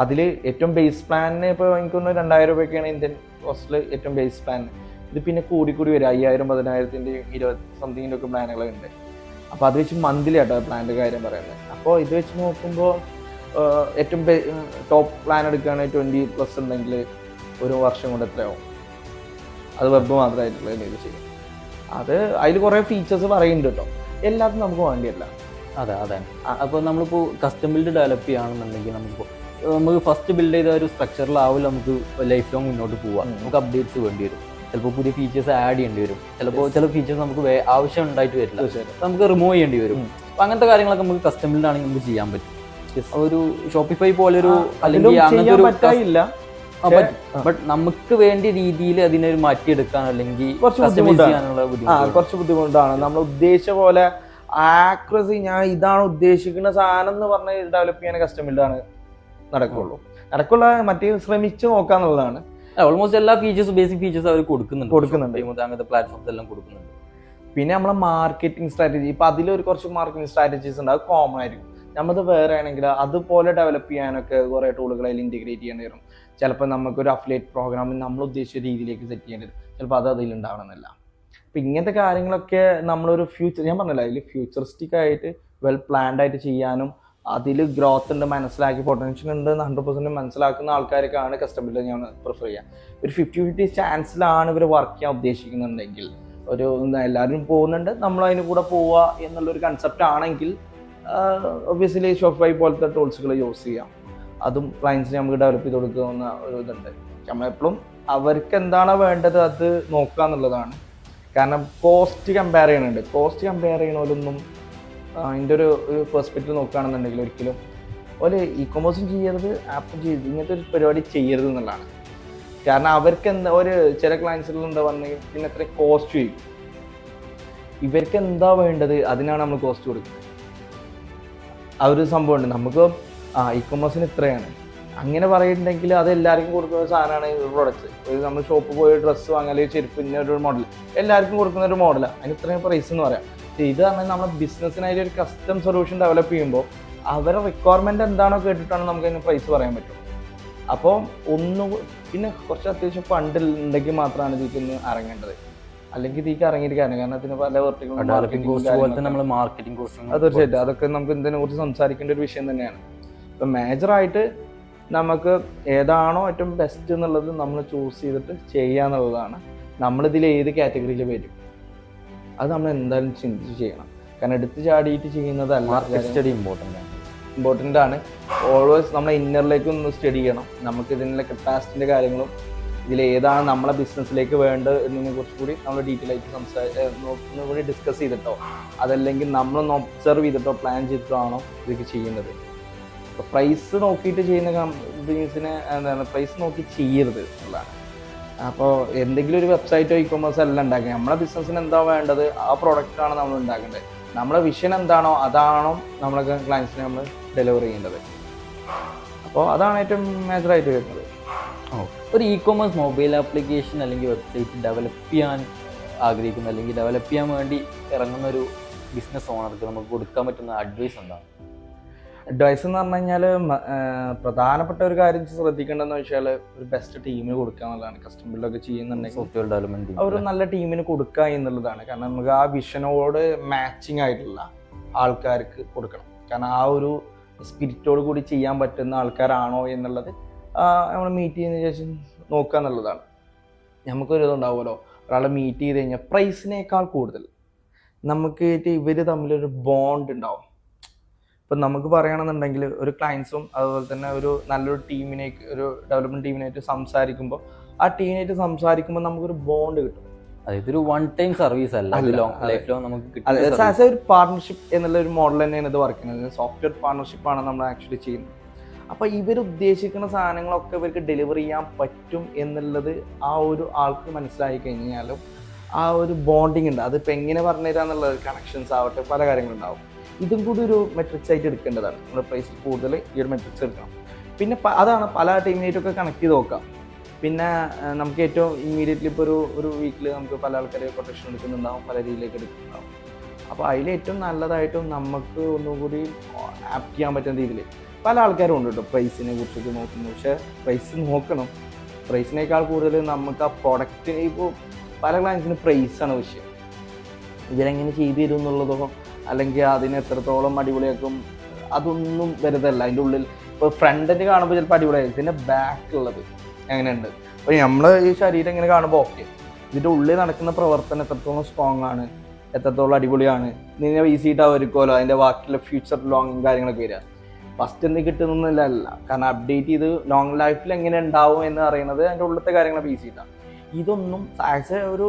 [SPEAKER 1] അതിൽ ഏറ്റവും ബേസ് പ്ലാനിന് ഇപ്പോൾ എനിക്കൊന്ന് രണ്ടായിരം രൂപയൊക്കെയാണ് ഇന്ത്യൻ കോസ്റ്റിൽ ഏറ്റവും ബേസ് പ്ലാൻ ഇത് പിന്നെ കൂടി കൂടി വരും. അയ്യായിരം പതിനായിരത്തിന്റെയും ഇരുപത് സംതിങ്ങിന്റെ ഒക്കെ പ്ലാനുകളുണ്ട് അപ്പോൾ അത് വെച്ച് മന്ത്ലി ആട്ടോ പ്ലാനിന്റെ കാര്യം പറയുന്നത്. അപ്പോൾ ഇത് വെച്ച് നോക്കുമ്പോൾ ഏറ്റവും ടോപ്പ് പ്ലാൻ എടുക്കുകയാണെങ്കിൽ ട്വന്റി പ്ലസ് ഉണ്ടെങ്കിൽ ഒരു വർഷം കൊണ്ട് എത്രയാവും? അത് വെബ് മാത്രമായിട്ടുള്ള ഇത് ചെയ്യും. അത് അതിൽ കുറേ ഫീച്ചേഴ്സ് പറയുന്നുണ്ട് കേട്ടോ. എല്ലാത്തിനും നമുക്ക് വേണ്ടിയല്ല.
[SPEAKER 2] അതെ അതെ. അപ്പോൾ നമ്മളിപ്പോൾ കസ്റ്റം ബിൽഡ് ഡെവലപ്പ് ചെയ്യുകയാണെന്നുണ്ടെങ്കിൽ നമുക്കിപ്പോൾ നമുക്ക് ഫസ്റ്റ് ബിൽഡ് ചെയ്ത ഒരു സ്ട്രക്ചറിലാവില്ല നമുക്ക് ലൈഫ് ലോങ് മുന്നോട്ട് പോവാം നമുക്ക് അപ്ഡേറ്റ്സ് വേണ്ടി വരും. ചിലപ്പോൾ പുതിയ ഫീച്ചേഴ്സ് ആഡ് ചെയ്യേണ്ടി വരും. ചിലപ്പോൾ ചില ഫീച്ചേഴ്സ് നമുക്ക് ആവശ്യം ഉണ്ടായിട്ട് വരില്ല. നമുക്ക് റിമൂവ് ചെയ്യേണ്ടി വരും. അപ്പോൾ അങ്ങനത്തെ കാര്യങ്ങളൊക്കെ നമുക്ക് കസ്റ്റം ബിൽഡ് ആണെങ്കിൽ നമുക്ക് ചെയ്യാൻ പറ്റും. ഒരു ഷോപ്പിഫൈ പോലെ ഒരു അല്ലെങ്കിൽ അങ്ങനത്തെ
[SPEAKER 1] ചെയ്യാൻ
[SPEAKER 2] ഒരു
[SPEAKER 1] പറ്റായില്ല
[SPEAKER 2] ബട്ട് നമുക്ക് വേണ്ട രീതിയിൽ അതിനെ ഒരു മാറ്റിയെടുക്കാൻ അല്ലെങ്കിൽ
[SPEAKER 1] കുറച്ച് ബുദ്ധിമുട്ടാണ്. നമ്മൾ ഉദ്ദേശിച്ച പോലെ ആക്രസി ഞാൻ ഇതാണ് ഉദ്ദേശിക്കുന്ന സാധനം എന്ന് പറഞ്ഞ് ഡെവലപ്പ് ചെയ്യാൻ കസ്റ്റമിലാണ് നടക്കുള്ളൂ. നടക്കുള്ള മറ്റേ ശ്രമിച്ചു നോക്കാന്നുള്ളതാണ്.
[SPEAKER 2] ഓൾമോസ്റ്റ് എല്ലാ ഫീച്ചേഴ്സും ബേസിക് ഫീച്ചേഴ്സ് അവർ കൊടുക്കുന്നുണ്ട്.
[SPEAKER 1] കൊടുക്കുന്നുണ്ട്.
[SPEAKER 2] അങ്ങനത്തെ പ്ലാറ്റ്ഫോംസ് എല്ലാം കൊടുക്കുന്നുണ്ട്.
[SPEAKER 1] പിന്നെ നമ്മളെ മാർക്കറ്റിംഗ് സ്ട്രാറ്റജി ഇപ്പൊ അതിലൊരു കുറച്ച് മാർക്കറ്റിംഗ് സ്ട്രാറ്റജീസ് ഉണ്ട്. അത് കോമൺ ആയിരിക്കും. നമ്മളത് വേറെ ആണെങ്കിൽ അതുപോലെ ഡെവലപ്പ് ചെയ്യാനൊക്കെ കുറേ ടൂളുകൾ അതിൽ ഇന്റിഗ്രേറ്റ് ചെയ്യേണ്ടി വരും. ചിലപ്പോൾ നമുക്കൊരു അഫ്ലേറ്റ് പ്രോഗ്രാം നമ്മൾ ഉദ്ദേശിച്ച രീതിയിലേക്ക് സെറ്റ് ചെയ്യേണ്ടി വരും. ചിലപ്പോൾ അത് അതിൽ ഉണ്ടാവണമെന്നില്ല. അപ്പം ഇങ്ങനത്തെ കാര്യങ്ങളൊക്കെ നമ്മളൊരു ഫ്യൂച്ചർ ഞാൻ പറഞ്ഞില്ല അതിൽ ഫ്യൂച്ചറിസ്റ്റിക് ആയിട്ട് വെൽ പ്ലാൻഡ് ആയിട്ട് ചെയ്യാനും അതിൽ ഗ്രോത്ത് ഉണ്ട് മനസ്സിലാക്കി പൊട്ടൻഷ്യൽ ഉണ്ട് എന്ന് ഹൺഡ്രഡ് പെർസെന്റ് മനസ്സിലാക്കുന്ന ആൾക്കാർക്കാണ് കസ്റ്റമറിൽ ഞാൻ പ്രിഫർ ചെയ്യാം. ഒരു ഫിഫ്റ്റി ഫിഫ്റ്റി ചാൻസിലാണ് ഇവർ വർക്ക് ചെയ്യാൻ ഉദ്ദേശിക്കുന്നുണ്ടെങ്കിൽ. ഒരു എല്ലാവരും പോകുന്നുണ്ട് നമ്മൾ അതിന് കൂടെ പോവുക എന്നുള്ളൊരു കൺസെപ്റ്റ് ആണെങ്കിൽ ഒബ്വിയസ്ലി വൈ പോലത്തെ ടൂൾസുകൾ യൂസ് ചെയ്യാം. അതും ക്ലയൻസിന് നമുക്ക് ഡെവലപ്പ് ചെയ്ത് കൊടുക്കുന്ന ഒരു ഇതുണ്ട്. നമ്മളെപ്പോഴും അവർക്ക് എന്താണോ വേണ്ടത് അത് നോക്കുക എന്നുള്ളതാണ്. കാരണം കോസ്റ്റ് കമ്പയർ ചെയ്യണുണ്ട്. കോസ്റ്റ് കമ്പയർ ചെയ്യണമല്ലൊന്നും അതിന്റെ ഒരു ഒരു പെർസ്പെക്റ്റീവ് നോക്കുകയാണെന്നുണ്ടെങ്കിൽ ഒരിക്കലും ഒരു ഇ കൊമേഴ്സും ചെയ്യരുത് ആപ്പും ചെയ്യരുത് ഇങ്ങനത്തെ ഒരു പരിപാടി ചെയ്യരുത് എന്നുള്ളതാണ്. കാരണം അവർക്ക് എന്താ ഒരു ചില ക്ലയൻസുകൾ എന്താ പറഞ്ഞെങ്കിൽ പിന്നെ എത്ര കോസ്റ്റ് ചെയ്യും ഇവർക്ക് എന്താ വേണ്ടത് അതിനാണ് നമ്മൾ കോസ്റ്റ് കൊടുക്കുന്നത്. ആ ഒരു സംഭവമുണ്ട്. നമുക്ക് ഇ കൊമേഴ്സിന് ഇത്രയാണ്. അങ്ങനെ പറയുന്നുണ്ടെങ്കിൽ അത് എല്ലാവർക്കും കൊടുക്കുന്ന ഒരു സാധനമാണ് ഈ പ്രോഡക്റ്റ് നമ്മൾ ഷോപ്പ് പോയി ഡ്രസ്സ് വാങ്ങാൻ ചെരുപ്പ് ഇന്ന ഒരു മോഡൽ എല്ലാവർക്കും കൊടുക്കുന്ന ഒരു മോഡലാണ് അതിന് ഇത്രയും പ്രൈസ് എന്ന് പറയാം. പക്ഷേ ഇത് പറഞ്ഞാൽ നമ്മൾ ബിസിനസ്സിനായിട്ട് ഒരു കസ്റ്റം സൊല്യൂഷൻ ഡെവലപ്പ് ചെയ്യുമ്പോൾ അവരുടെ റിക്വയർമെന്റ് എന്താണോ കേട്ടിട്ടാണ് നമുക്ക് അതിന് പ്രൈസ് പറയാൻ പറ്റും അപ്പോൾ ഒന്ന് പിന്നെ കുറച്ച് അത്യാവശ്യം ഫണ്ട് ഉണ്ടെങ്കിൽ മാത്രമാണ് ഇതിൽ ഇറങ്ങേണ്ടത്. അല്ലെങ്കിൽ തീക്ക് ഇറങ്ങിയിട്ട് കാരണം അതിന് പല
[SPEAKER 2] കോസ്റ്റ്
[SPEAKER 1] അത് തീർച്ചയായിട്ടും. അതൊക്കെ നമുക്ക് ഇതിനെ കുറിച്ച് സംസാരിക്കേണ്ട ഒരു വിഷയം തന്നെയാണ്. ഇപ്പം മേജറായിട്ട് നമുക്ക് ഏതാണോ ഏറ്റവും ബെസ്റ്റ് എന്നുള്ളത് നമ്മൾ ചൂസ് ചെയ്തിട്ട് ചെയ്യുക എന്നുള്ളതാണ്. നമ്മളിതിൽ ഏത് കാറ്റഗറിയിൽ വരും? അത് നമ്മൾ എന്തായാലും ചിന്തിച്ച് ചെയ്യണം. കാരണം എടുത്ത് ചാടിയിട്ട് ചെയ്യുന്നതല്ല.
[SPEAKER 2] മാർക്കറ്റ് സ്റ്റഡി ഇമ്പോർട്ടന്റ് ആണ്.
[SPEAKER 1] ഇമ്പോർട്ടന്റ് ആണ്. ഓൾവേസ് നമ്മൾ ഇന്നറിലേക്കൊന്ന് സ്റ്റഡി ചെയ്യണം. നമുക്ക് ഇതിനുള്ള കപ്പാസിറ്റിന്റെ കാര്യങ്ങളും ഇതിൽ ഏതാണ് നമ്മളെ ബിസിനസ്സിലേക്ക് വേണ്ടത് എന്നതിനെ കുറിച്ച് കൂടി നമ്മൾ ഡീറ്റെയിൽ ആയിട്ട് സംസാരിച്ച് കൂടി ഡിസ്കസ് ചെയ്തിട്ടോ? അതല്ലെങ്കിൽ നമ്മളൊന്ന് ഒബ്സർവ് ചെയ്തിട്ടോ? പ്ലാൻ ചെയ്തിട്ടോ ആണോ ഇതൊക്കെ ചെയ്യുന്നത്? അപ്പോൾ പ്രൈസ് നോക്കിയിട്ട് ചെയ്യുന്ന കമ്പനീസിനെ എന്താണ്? പ്രൈസ് നോക്കി ചെയ്യരുത് എന്നുള്ളതാണ്. അപ്പോൾ എന്തെങ്കിലും ഒരു വെബ്സൈറ്റോ ഇ കൊമേഴ്സ് ഉണ്ടാക്കുക. നമ്മളെ ബിസിനസ്സിന് എന്താ വേണ്ടത്? ആ പ്രോഡക്റ്റാണ് നമ്മൾ ഉണ്ടാക്കേണ്ടത്. നമ്മുടെ വിഷൻ എന്താണോ അതാണോ നമ്മളെ ക്ലയൻസിന് നമ്മൾ ഡെലിവർ ചെയ്യേണ്ടത്. അപ്പോൾ അതാണ് ഏറ്റവും മേജറായിട്ട് വരുന്നത്.
[SPEAKER 2] ഒരു ഇ കോമേഴ്സ് മൊബൈൽ ആപ്ലിക്കേഷൻ അല്ലെങ്കിൽ വെബ്സൈറ്റ് ഡെവലപ്പ് ചെയ്യാൻ ആഗ്രഹിക്കുന്ന. അല്ലെങ്കിൽ ഡെവലപ്പ് ചെയ്യാൻ വേണ്ടി ഇറങ്ങുന്ന ഒരു ബിസിനസ് ഓണർക്ക് നമുക്ക് കൊടുക്കാൻ പറ്റുന്ന അഡ്വൈസ് എന്താണ്?
[SPEAKER 1] അഡ്വൈസ് എന്ന് പറഞ്ഞു കഴിഞ്ഞാൽ പ്രധാനപ്പെട്ട ഒരു കാര്യം ശ്രദ്ധിക്കേണ്ടതെന്ന് വെച്ചാൽ ഒരു ബെസ്റ്റ് ടീമിന് കൊടുക്കുക എന്നുള്ളതാണ്. കസ്റ്റം ബിൽഡൊക്കെ ചെയ്യുന്നുണ്ടെങ്കിൽ
[SPEAKER 2] സോഫ്റ്റ്വെയർ ഡെവലപ്മെന്റ്
[SPEAKER 1] ഒരു നല്ല ടീമിന് കൊടുക്കുക എന്നുള്ളതാണ്. കാരണം നമുക്ക് ആ വിഷനോട് മാച്ചിങ് ആയിട്ടുള്ള ആൾക്കാർക്ക് കൊടുക്കണം. കാരണം ആ ഒരു സ്പിരിറ്റോട് കൂടി ചെയ്യാൻ പറ്റുന്ന ആൾക്കാരാണോ എന്നുള്ളത് നമ്മൾ മീറ്റ് ചെയ്യുന്നതിന് ശേഷം നോക്കുക എന്നുള്ളതാണ്. നമുക്കൊരു ഇതുണ്ടാവുമല്ലോ. ഒരാളെ മീറ്റ് ചെയ്ത് കഴിഞ്ഞാൽ പ്രൈസിനേക്കാൾ കൂടുതൽ. നമുക്ക് ഇവർ തമ്മിലൊരു ബോണ്ട് ഉണ്ടാവും. ഇപ്പം നമുക്ക് പറയുകയാണെന്നുണ്ടെങ്കിൽ ഒരു ക്ലയൻസും അതുപോലെ തന്നെ ഒരു നല്ലൊരു ടീമിനേക്ക് ഒരു ഡെവലപ്മെന്റ് ടീമിനായിട്ട് സംസാരിക്കുമ്പോൾ ആ ടീമിനായിട്ട് സംസാരിക്കുമ്പോൾ നമുക്കൊരു ബോണ്ട് കിട്ടും.
[SPEAKER 2] അതായത് ഒരു വൺ ടൈം സർവീസ് അല്ല. ലൈഫ് ലോങ് നമുക്ക്
[SPEAKER 1] കിട്ടും ഒരു പാർട്ണർഷിപ്പ് എന്നുള്ള ഒരു മോഡൽ തന്നെയാണ് ഇത് വർക്ക് ചെയ്യുന്നത്. സോഫ്റ്റ്വെയർ പാർട്ണർഷിപ്പാണ് നമ്മൾ ആക്ച്വലി ചെയ്യുന്നത്. അപ്പോൾ ഇവർ ഉദ്ദേശിക്കുന്ന സാധനങ്ങളൊക്കെ ഇവർക്ക് ഡെലിവർ ചെയ്യാൻ പറ്റും എന്നുള്ളത് ആ ഒരു ആൾക്ക് മനസ്സിലായി കഴിഞ്ഞാലും ആ ഒരു ബോണ്ടിങ് ഉണ്ട്. അതിപ്പോൾ എങ്ങനെ പറഞ്ഞു തരാന്നുള്ള കണക്ഷൻസ് ആവട്ടെ പല കാര്യങ്ങളുണ്ടാവും. ഇതും കൂടി ഒരു മെട്രിക്സ് ആയിട്ട് എടുക്കേണ്ടതാണ്. നമ്മുടെ പ്രൈസ് കൂടുതൽ ഈ ഒരു മെട്രിക്സ് എടുക്കണം. പിന്നെ അതാണ് പല ടീമിനായിട്ടൊക്കെ കണക്ട് ചെയ്ത് നോക്കാം പിന്നെ നമുക്ക് ഏറ്റവും ഇമ്മീഡിയറ്റ്ലി ഇപ്പോൾ ഒരു ഒരു വീക്കിൽ നമുക്ക് പല ആൾക്കാരെ കൊട്ടേഷൻ എടുക്കുന്നുണ്ടാവും പല രീതിയിലേക്ക് എടുക്കുന്നുണ്ടാവും. അപ്പോൾ അതിൽ ഏറ്റവും നല്ലതായിട്ടും നമുക്ക് ഒന്നുകൂടി ആപ്റ്റ് ചെയ്യാൻ പറ്റുന്ന രീതിയിൽ പല ആൾക്കാരും ഉണ്ട് കേട്ടോ പ്രൈസിനെ കുറിച്ചൊക്കെ നോക്കുന്നു. പക്ഷേ പ്രൈസ് നോക്കണം. പ്രൈസിനേക്കാൾ കൂടുതൽ നമുക്ക് ആ പ്രൊഡക്റ്റിന് ഇപ്പോൾ പല ക്ലയൻസിന് പ്രൈസാണ് വിഷയം. ഇവരെങ്ങനെ ചെയ്തു തരും എന്നുള്ളതോ അല്ലെങ്കിൽ അതിന് എത്രത്തോളം അടിപൊളിയാക്കും അതൊന്നും വരുതല്ല അതിന്റെ ഉള്ളിൽ ഇപ്പോൾ ഫ്രണ്ടിന് കാണുമ്പോൾ ചിലപ്പോൾ അടിപൊളിയായിരിക്കും പിന്നെ ബാക്ക് ഉള്ളത് എങ്ങനെയുണ്ട്? അപ്പോൾ നമ്മൾ ഈ ശരീരം ഇങ്ങനെ കാണുമ്പോൾ ഓക്കെ ഇതിന്റെ ഉള്ളിൽ നടക്കുന്ന പ്രവർത്തനം എത്രത്തോളം സ്ട്രോങ് ആണ് എത്രത്തോളം അടിപൊളിയാണ്. നിന്നെ ഈസി ആയിട്ട് അവർക്കോലോ അതിന്റെ ബാക്കിയുള്ള ഫ്യൂച്ചർ ലോങ്ങും കാര്യങ്ങളൊക്കെ വരിക. ഫസ്റ്റ് എന്ത് കിട്ടുന്നില്ല അല്ല കാരണം അപ്ഡേറ്റ് ചെയ്ത് ലോങ് ലൈഫിൽ എങ്ങനെ ഉണ്ടാവും എന്ന് അറിയുന്നത് അതിന്റെ ഉള്ളിലത്തെ ബേസ് ചെയ്താണ്. ഇതൊന്നും ആസ് എ ഒരു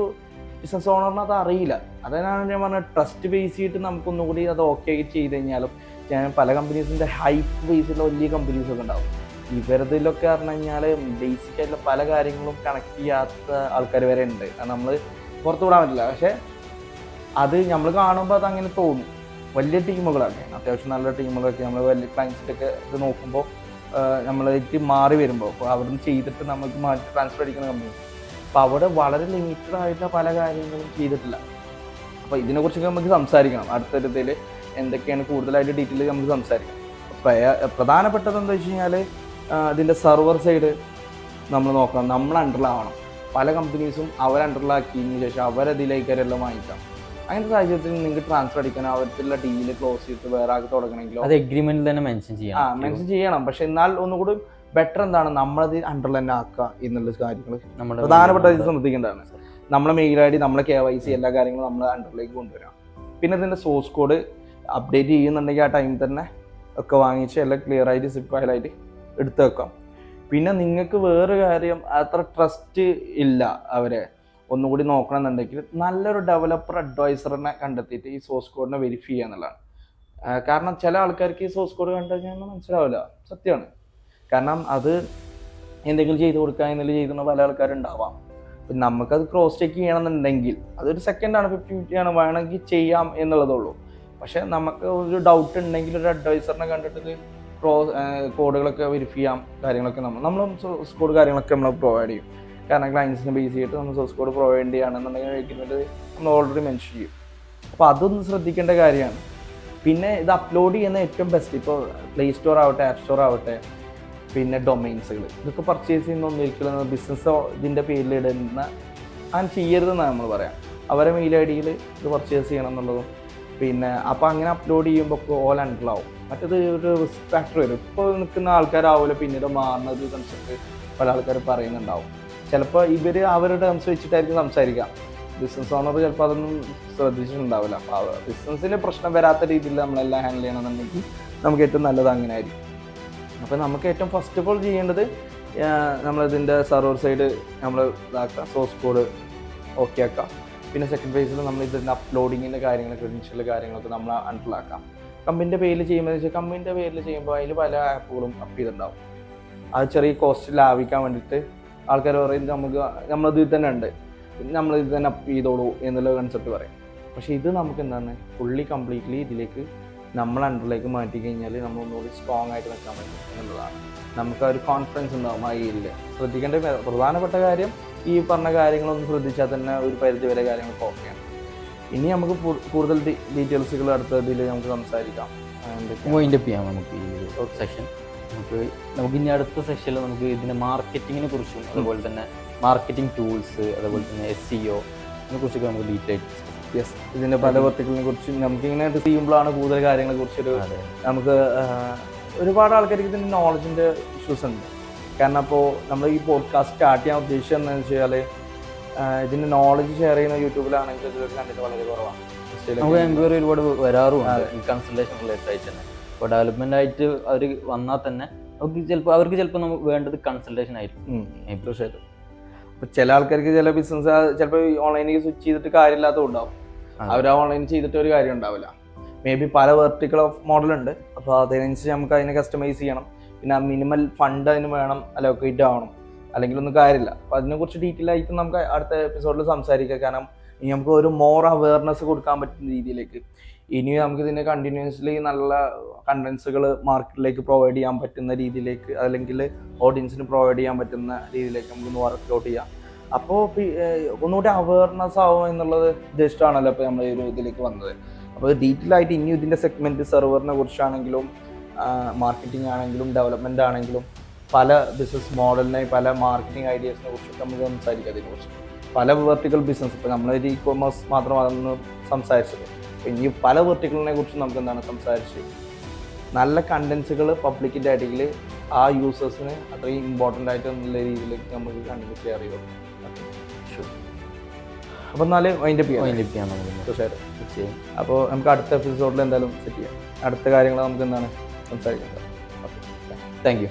[SPEAKER 1] ബിസിനസ് ഓണറിന് അത് അറിയില്ല. അതിനാണ് ഞാൻ പറഞ്ഞത്? ട്രസ്റ്റ് ബേസ് ചെയ്തിട്ട് നമുക്കൊന്നും കൂടി അത് ഓക്കെ ചെയ്ത് കഴിഞ്ഞാലും ഞാൻ പല കമ്പനീസിന്റെ ഹൈപ്പ് ബേസിലുള്ള വലിയ കമ്പനീസൊക്കെ ഉണ്ടാവും. ഇവരതിലൊക്കെ പറഞ്ഞു കഴിഞ്ഞാൽ ബേസിക് ആയിട്ടുള്ള പല കാര്യങ്ങളും കണക്ട് ചെയ്യാത്ത ആൾക്കാർ വരെ ഉണ്ട്. അത് നമ്മൾ പുറത്തു വിടാൻ പറ്റില്ല. പക്ഷേ അത് നമ്മൾ കാണുമ്പോൾ അത് അങ്ങനെ തോന്നും. വലിയ ടീമുകളാണ് അത്യാവശ്യം നല്ല ടീമുകളൊക്കെ നമ്മൾ വലിയ ക്ലയൻസിലൊക്കെ ഇത് നോക്കുമ്പോൾ നമ്മളായിട്ട് മാറി വരുമ്പോൾ അപ്പോൾ അവിടുന്ന് ചെയ്തിട്ട് നമുക്ക് മാറ്റി ട്രാൻസ്ഫർ അടിക്കുന്ന കമ്പനി അപ്പോൾ അവിടെ വളരെ ലിമിറ്റഡ് ആയിട്ടുള്ള പല കാര്യങ്ങളും ചെയ്തിട്ടില്ല. അപ്പോൾ ഇതിനെക്കുറിച്ചൊക്കെ നമുക്ക് സംസാരിക്കണം. അടുത്ത ഇതിൽ എന്തൊക്കെയാണ് കൂടുതലായിട്ട് ഡീറ്റെയിൽ നമുക്ക് സംസാരിക്കാം. പ്രധാനപ്പെട്ടത് എന്താ വെച്ച് കഴിഞ്ഞാൽ ഇതിന്റെ സെർവർ സൈഡ് നമ്മൾ നോക്കണം. നമ്മൾ അണ്ടറിലാവണം പല കമ്പനീസും അവർ അണ്ടറിലാക്കിയതിന് ശേഷം അവരതിലേക്കാരെല്ലാം വാങ്ങിക്കാം. അങ്ങനത്തെ സാഹചര്യത്തിൽ നിങ്ങൾക്ക് ട്രാൻസ്ഫർ അടിക്കാനോ അവരുടെ ഡീൽ ക്ലോസ് ചെയ്തിട്ട് വേറെ ആൾക്ക് തുടങ്ങണമെങ്കിലോ?
[SPEAKER 2] അത് എഗ്രിമെന്റിൽ തന്നെ മെൻഷൻ ചെയ്യണം ആ
[SPEAKER 1] മെൻഷൻ ചെയ്യണം. പക്ഷെ എന്നാൽ ഒന്നുകൂടി ബെറ്റർ എന്താണ് നമ്മളത് അണ്ടറിൽ തന്നെ ആക്കുക എന്നുള്ള കാര്യങ്ങൾ പ്രധാനപ്പെട്ട ഇത് ശ്രദ്ധിക്കേണ്ടതാണ്. നമ്മളെ മെയിൽ ഐ ഡി നമ്മളെ കെ വൈ സി എല്ലാ കാര്യങ്ങളും നമ്മൾ അണ്ടറിലേക്ക് കൊണ്ടുവരാം. പിന്നെ ഇതിന്റെ സോഴ്സ് കോഡ് അപ്ഡേറ്റ് ചെയ്യുന്നുണ്ടെങ്കിൽ ആ ടൈമിൽ തന്നെ ഒക്കെ വാങ്ങിച്ച് എല്ലാം ക്ലിയർ ആയിട്ട് സിപ്പ് ഫയലായിട്ട് എടുത്തു വെക്കാം. പിന്നെ നിങ്ങൾക്ക് വേറെ കാര്യം അത്ര ട്രസ്റ്റ് ഇല്ല അവരെ. ഒന്നുകൂടി നോക്കണമെന്നുണ്ടെങ്കിൽ നല്ലൊരു ഡെവലപ്പർ അഡ്വൈസറിനെ കണ്ടെത്തിയിട്ട് ഈ സോഴ്സ് കോഡിനെ വെരിഫൈ ചെയ്യുക എന്നുള്ളതാണ്. കാരണം ചില ആൾക്കാർക്ക് ഈ സോഴ്സ് കോഡ് കണ്ടു കഴിഞ്ഞാൽ മനസ്സിലാവില്ല. സത്യമാണ്. കാരണം അത് എന്തെങ്കിലും ചെയ്ത് കൊടുക്കുക എന്നുള്ള ചെയ്യുന്ന പല ആൾക്കാരുണ്ടാവാം. അപ്പം നമുക്കത് ക്രോസ് ചെക്ക് ചെയ്യണമെന്നുണ്ടെങ്കിൽ അതൊരു സെക്കൻഡാണ് ഫിഫ്റ്റി ആണ്. വേണമെങ്കിൽ ചെയ്യാം എന്നുള്ളതുള്ളൂ. പക്ഷേ നമുക്ക് ഒരു ഡൗട്ട് ഉണ്ടെങ്കിൽ ഒരു അഡ്വൈസറിനെ കണ്ടിട്ട് ക്രോസ് കോഡുകളൊക്കെ വെരിഫൈ ചെയ്യാം കാര്യങ്ങളൊക്കെ നമ്മൾ നമ്മൾ സോഴ്സ് കോഡ് കാര്യങ്ങളൊക്കെ നമ്മൾ പ്രൊവൈഡ് ചെയ്യും. കാരണം ക്ലയൻസിനെ ബേസ് ചെയ്തിട്ട് നമ്മൾ സോഴ്സ് കോഡ് പ്രൊവൈഡ് ചെയ്യുകയാണെന്നുണ്ടെങ്കിൽ എഗ്രിമെന്റ് നമ്മൾ ഓൾറെഡി മെൻഷൻ ചെയ്യും. അപ്പോൾ അതൊന്ന് ശ്രദ്ധിക്കേണ്ട കാര്യമാണ്. പിന്നെ ഇത് അപ്ലോഡ് ചെയ്യുന്ന ഏറ്റവും ബെസ്റ്റ് ഇപ്പോൾ പ്ലേ സ്റ്റോർ ആവട്ടെ ആപ്പ് സ്റ്റോർ ആവട്ടെ പിന്നെ ഡൊമൈൻസുകൾ ഇതൊക്കെ പർച്ചേസ് ചെയ്യുന്ന ഒന്നും ബിസിനസ് ഇതിന്റെ പേരിൽ ഇടുന്ന അങ്ങനെ ചെയ്യരുതെന്നാണ് നമ്മൾ പറയാം. അവരെ മെയിൽ ഐ ഡിയിൽ ഇത് പർച്ചേസ് ചെയ്യണം എന്നുള്ളതും പിന്നെ അപ്പോൾ അങ്ങനെ അപ്ലോഡ് ചെയ്യുമ്പോൾ ഓൾ അണ്ടറിലാവും മറ്റത് ഒരു റിസ്ക് ഫാക്ടർ വരും. ഇപ്പോൾ നിൽക്കുന്ന ആൾക്കാരാവില്ല പിന്നീട് മാറുന്നത് കൺസെപ്റ്റ് പല ആൾക്കാർ പറയുന്നുണ്ടാവും. ചിലപ്പോൾ ഇവർ അവരുടെ ടേംസ് വെച്ചിട്ടായിരിക്കും സംസാരിക്കാം. ബിസിനസ് ഓണർ ചിലപ്പോൾ അതൊന്നും ശ്രദ്ധിച്ചിട്ടുണ്ടാവില്ല. അപ്പോൾ ബിസിനസ്സിന് പ്രശ്നം വരാത്ത രീതിയിൽ നമ്മളെല്ലാം ഹാൻഡിൽ ചെയ്യണമെന്നുണ്ടെങ്കിൽ നമുക്ക് ഏറ്റവും നല്ലത് അങ്ങനെ ആയിരിക്കും അപ്പോൾ നമുക്ക് ഏറ്റവും ഫസ്റ്റ് ഓഫ് ഓൾ ചെയ്യേണ്ടത് നമ്മളിതിന്റെ സെർവർ സൈഡ് നമ്മൾ ഇതാക്കാം സോഴ്സ് കോഡ് ഓക്കെ ആക്കാം പിന്നെ സെക്കൻഡ് ഫേസിൽ നമ്മൾ ഇതിന്റെ അപ്ലോഡിങ്ങിന്റെ കാര്യങ്ങൾ ക്രെഡൻഷ്യൽ കാര്യങ്ങളൊക്കെ നമ്മൾ അൺപ്ലാക്കാം കമ്പനിന്റെ പേരിൽ ചെയ്യുമ്പോൾ വെച്ചാൽ കമ്പനിന്റെ പേരിൽ ചെയ്യുമ്പോൾ അതിൽ പല ആപ്പുകളും അപ്പ് ചെയ്തിട്ടുണ്ടാവും. അത് ചെറിയ കോസ്റ്റ് ലാഭിക്കാൻ വേണ്ടിയിട്ട് ആൾക്കാർ പറയും നമുക്ക് നമ്മളത് ഇതിൽ തന്നെ ഉണ്ട്. നമ്മൾ ഇത് തന്നെ അപ്പ് ചെയ്തോളൂ എന്നുള്ള കൺസെപ്റ്റ് പറയും. പക്ഷേ ഇത് നമുക്ക് എന്താണ്? ഫുള്ളി കംപ്ലീറ്റ്ലി ഇതിലേക്ക് നമ്മൾ അണ്ടറിലേക്ക് മാറ്റി കഴിഞ്ഞാൽ നമ്മൾ ഒന്നുകൂടി സ്ട്രോങ് ആയിട്ട് നിൽക്കാൻ പറ്റും എന്നുള്ളതാണ്. നമുക്ക് ആ ഒരു കോൺഫിഡൻസ് ഉണ്ടാവും ആ ഏരിയയിൽ ശ്രദ്ധിക്കേണ്ട പ്രധാനപ്പെട്ട കാര്യം ഈ പറഞ്ഞ കാര്യങ്ങളൊന്നും ശ്രദ്ധിച്ചാൽ തന്നെ ഒരു പരിധി വരെ കാര്യങ്ങൾ ഓക്കെയാണ് ഇനി നമുക്ക് കൂടുതൽ ഡീറ്റെയിൽസുകൾ അടുത്ത ഇതിൽ നമുക്ക് സംസാരിക്കാം. ആ, എന്തൊക്കെയാണ്?
[SPEAKER 2] വൈൻഡ് അപ്പ് ചെയ്യാം നമുക്ക് ഈ സെഷൻ നമുക്ക് നമുക്ക് ഇനി അടുത്ത സെഷനിൽ നമുക്ക് ഇതിന്റെ മാർക്കറ്റിങ്ങിനെ കുറിച്ചും അതുപോലെ തന്നെ മാർക്കറ്റിംഗ് ടൂൾസ് അതുപോലെ തന്നെ എസ് സിഒ ഇതിനെ കുറിച്ചൊക്കെ നമുക്ക് ഡീറ്റെയിൽ
[SPEAKER 1] യെസ് ഇതിന്റെ പല വെർട്ടിക്കളിനെ കുറിച്ച് നമുക്കിങ്ങനെ ഇങ്ങനെ ചെയ്യുമ്പോഴാണ് കൂടുതൽ കാര്യങ്ങളെ കുറിച്ചൊരു നമുക്ക് ഒരുപാട് ആൾക്കാർക്ക് ഇതിന്റെ നോളജിന്റെ ഇഷ്യൂസ് ഉണ്ട്. കാരണം അപ്പോൾ നമ്മൾ ഈ പോഡ്കാസ്റ്റ് സ്റ്റാർട്ട് ചെയ്യാൻ ഉദ്ദേശിച്ചത് എന്താണെന്ന് വെച്ചാൽ ഇതിന്റെ നോളജ് ഷെയർ ചെയ്യുന്ന യൂട്യൂബിലാണെങ്കിൽ ഇതൊക്കെ കണ്ടിട്ട് വളരെ കുറവാണ്.
[SPEAKER 2] നമുക്ക് എൻക്വയറി ഒരുപാട് വരാറുണ്ട് കൺസൾട്ടേഷൻ റിലേറ്റഡ് ആയിട്ട് തന്നെ. ഇപ്പോൾ ഡെവലപ്മെന്റ് ആയിട്ട് അവർ വന്നാൽ തന്നെ അവർക്ക് ചിലപ്പോൾ അവർക്ക് ചിലപ്പോൾ നമുക്ക് വേണ്ടത് കൺസൾട്ടേഷൻ ആയിരിക്കും.
[SPEAKER 1] തീർച്ചയായിട്ടും. അപ്പൊ ചില ആൾക്കാർക്ക് ചില ബിസിനസ് ചിലപ്പോൾ ഓൺലൈനിൽ സ്വിച്ച് ചെയ്തിട്ട് കാര്യമില്ലാത്തതുണ്ടാവും
[SPEAKER 2] ഉണ്ടാവും.
[SPEAKER 1] അവർ ആ ഓൺലൈൻ ചെയ്തിട്ട് ഒരു കാര്യം ഉണ്ടാവില്ല. മേ ബി പല വെർട്ടിക്കൽ ഓഫ് മോഡൽ ഉണ്ട്. അപ്പോൾ അതിനനുസരിച്ച് നമുക്ക് അതിനെ കസ്റ്റമൈസ് ചെയ്യണം. പിന്നെ ആ മിനിമൽ ഫണ്ട് അതിന് വേണം അലോക്കേറ്റ് ആവണം. അല്ലെങ്കിൽ ഒന്നും കാര്യമില്ല. അപ്പോൾ അതിനെക്കുറിച്ച് ഡീറ്റെയിൽ ആയിട്ട് നമുക്ക് അടുത്ത എപ്പിസോഡിൽ സംസാരിക്കാം. കാരണം ഇനി നമുക്ക് ഒരു മോർ അവയർനെസ് കൊടുക്കാൻ പറ്റുന്ന രീതിയിലേക്ക്. ഇനി നമുക്ക് ഇതിനെ കണ്ടിന്യൂസ്ലി നല്ല കണ്ടൻസുകൾ മാർക്കറ്റിലേക്ക് പ്രൊവൈഡ് ചെയ്യാൻ പറ്റുന്ന രീതിയിലേക്ക് അല്ലെങ്കിൽ ഓഡിയൻസിന് പ്രൊവൈഡ് ചെയ്യാൻ പറ്റുന്ന രീതിയിലേക്ക് നമുക്കൊന്ന് വർക്കൗട്ട് ചെയ്യാം. അപ്പോൾ ഒന്നുകൂടി അവയർനെസ് ആവും എന്നുള്ളത് ഉദ്ദേശിച്ചാണല്ലോ ഇപ്പോൾ നമ്മൾ ഈ ഒരു ഇതിലേക്ക് വന്നത്. അപ്പോൾ ഡീറ്റെയിൽ ആയിട്ട് ഇനി ഇതിന്റെ സെഗ്മെന്റ് സെർവറിനെ കുറിച്ചാണെങ്കിലും മാർക്കറ്റിംഗ് ആണെങ്കിലും ഡെവലപ്മെന്റ് ആണെങ്കിലും പല ബിസിനസ് മോഡലിനെ പല മാർക്കറ്റിംഗ് ഐഡിയാസിനെ കുറിച്ചൊക്കെ നമുക്ക് സംസാരിക്കാം അതിനെക്കുറിച്ച് പല വെർട്ടിക്കൽ ബിസിനസ് ഇപ്പോൾ നമ്മളൊരു ഇ കോമേഴ്സ് മാത്രമാണ് സംസാരിച്ചത്. ഇനി പല വെർട്ടിക്കലിനെ കുറിച്ച് നമുക്ക് എന്താണ് സംസാരിച്ച് നല്ല കണ്ടൻസുകൾ പബ്ലിക്കിന്റെ ആയിട്ടെങ്കിൽ ആ യൂസേഴ്സിന് അത്രയും ഇമ്പോർട്ടന്റ് ആയിട്ട് എന്നുള്ള രീതിയിലേക്ക് നമുക്ക് കണ്ടന്റ് ഷെയർ ചെയ്തു. അപ്പോൾ എന്നാൽ വൈൻഡ് അപ്പ് ചെയ്യാം.
[SPEAKER 2] വൈൻഡപ്പ് ചെയ്യാൻ നമുക്ക്.
[SPEAKER 1] തീർച്ചയായിട്ടും.
[SPEAKER 2] തീർച്ചയായും.
[SPEAKER 1] അപ്പോൾ നമുക്ക് അടുത്ത എപ്പിസോഡിൽ എന്തായാലും സെറ്റ് ചെയ്യാം. അടുത്ത കാര്യങ്ങൾ നമുക്ക് എന്താണ് സംസാരിക്കാം.
[SPEAKER 2] Thank you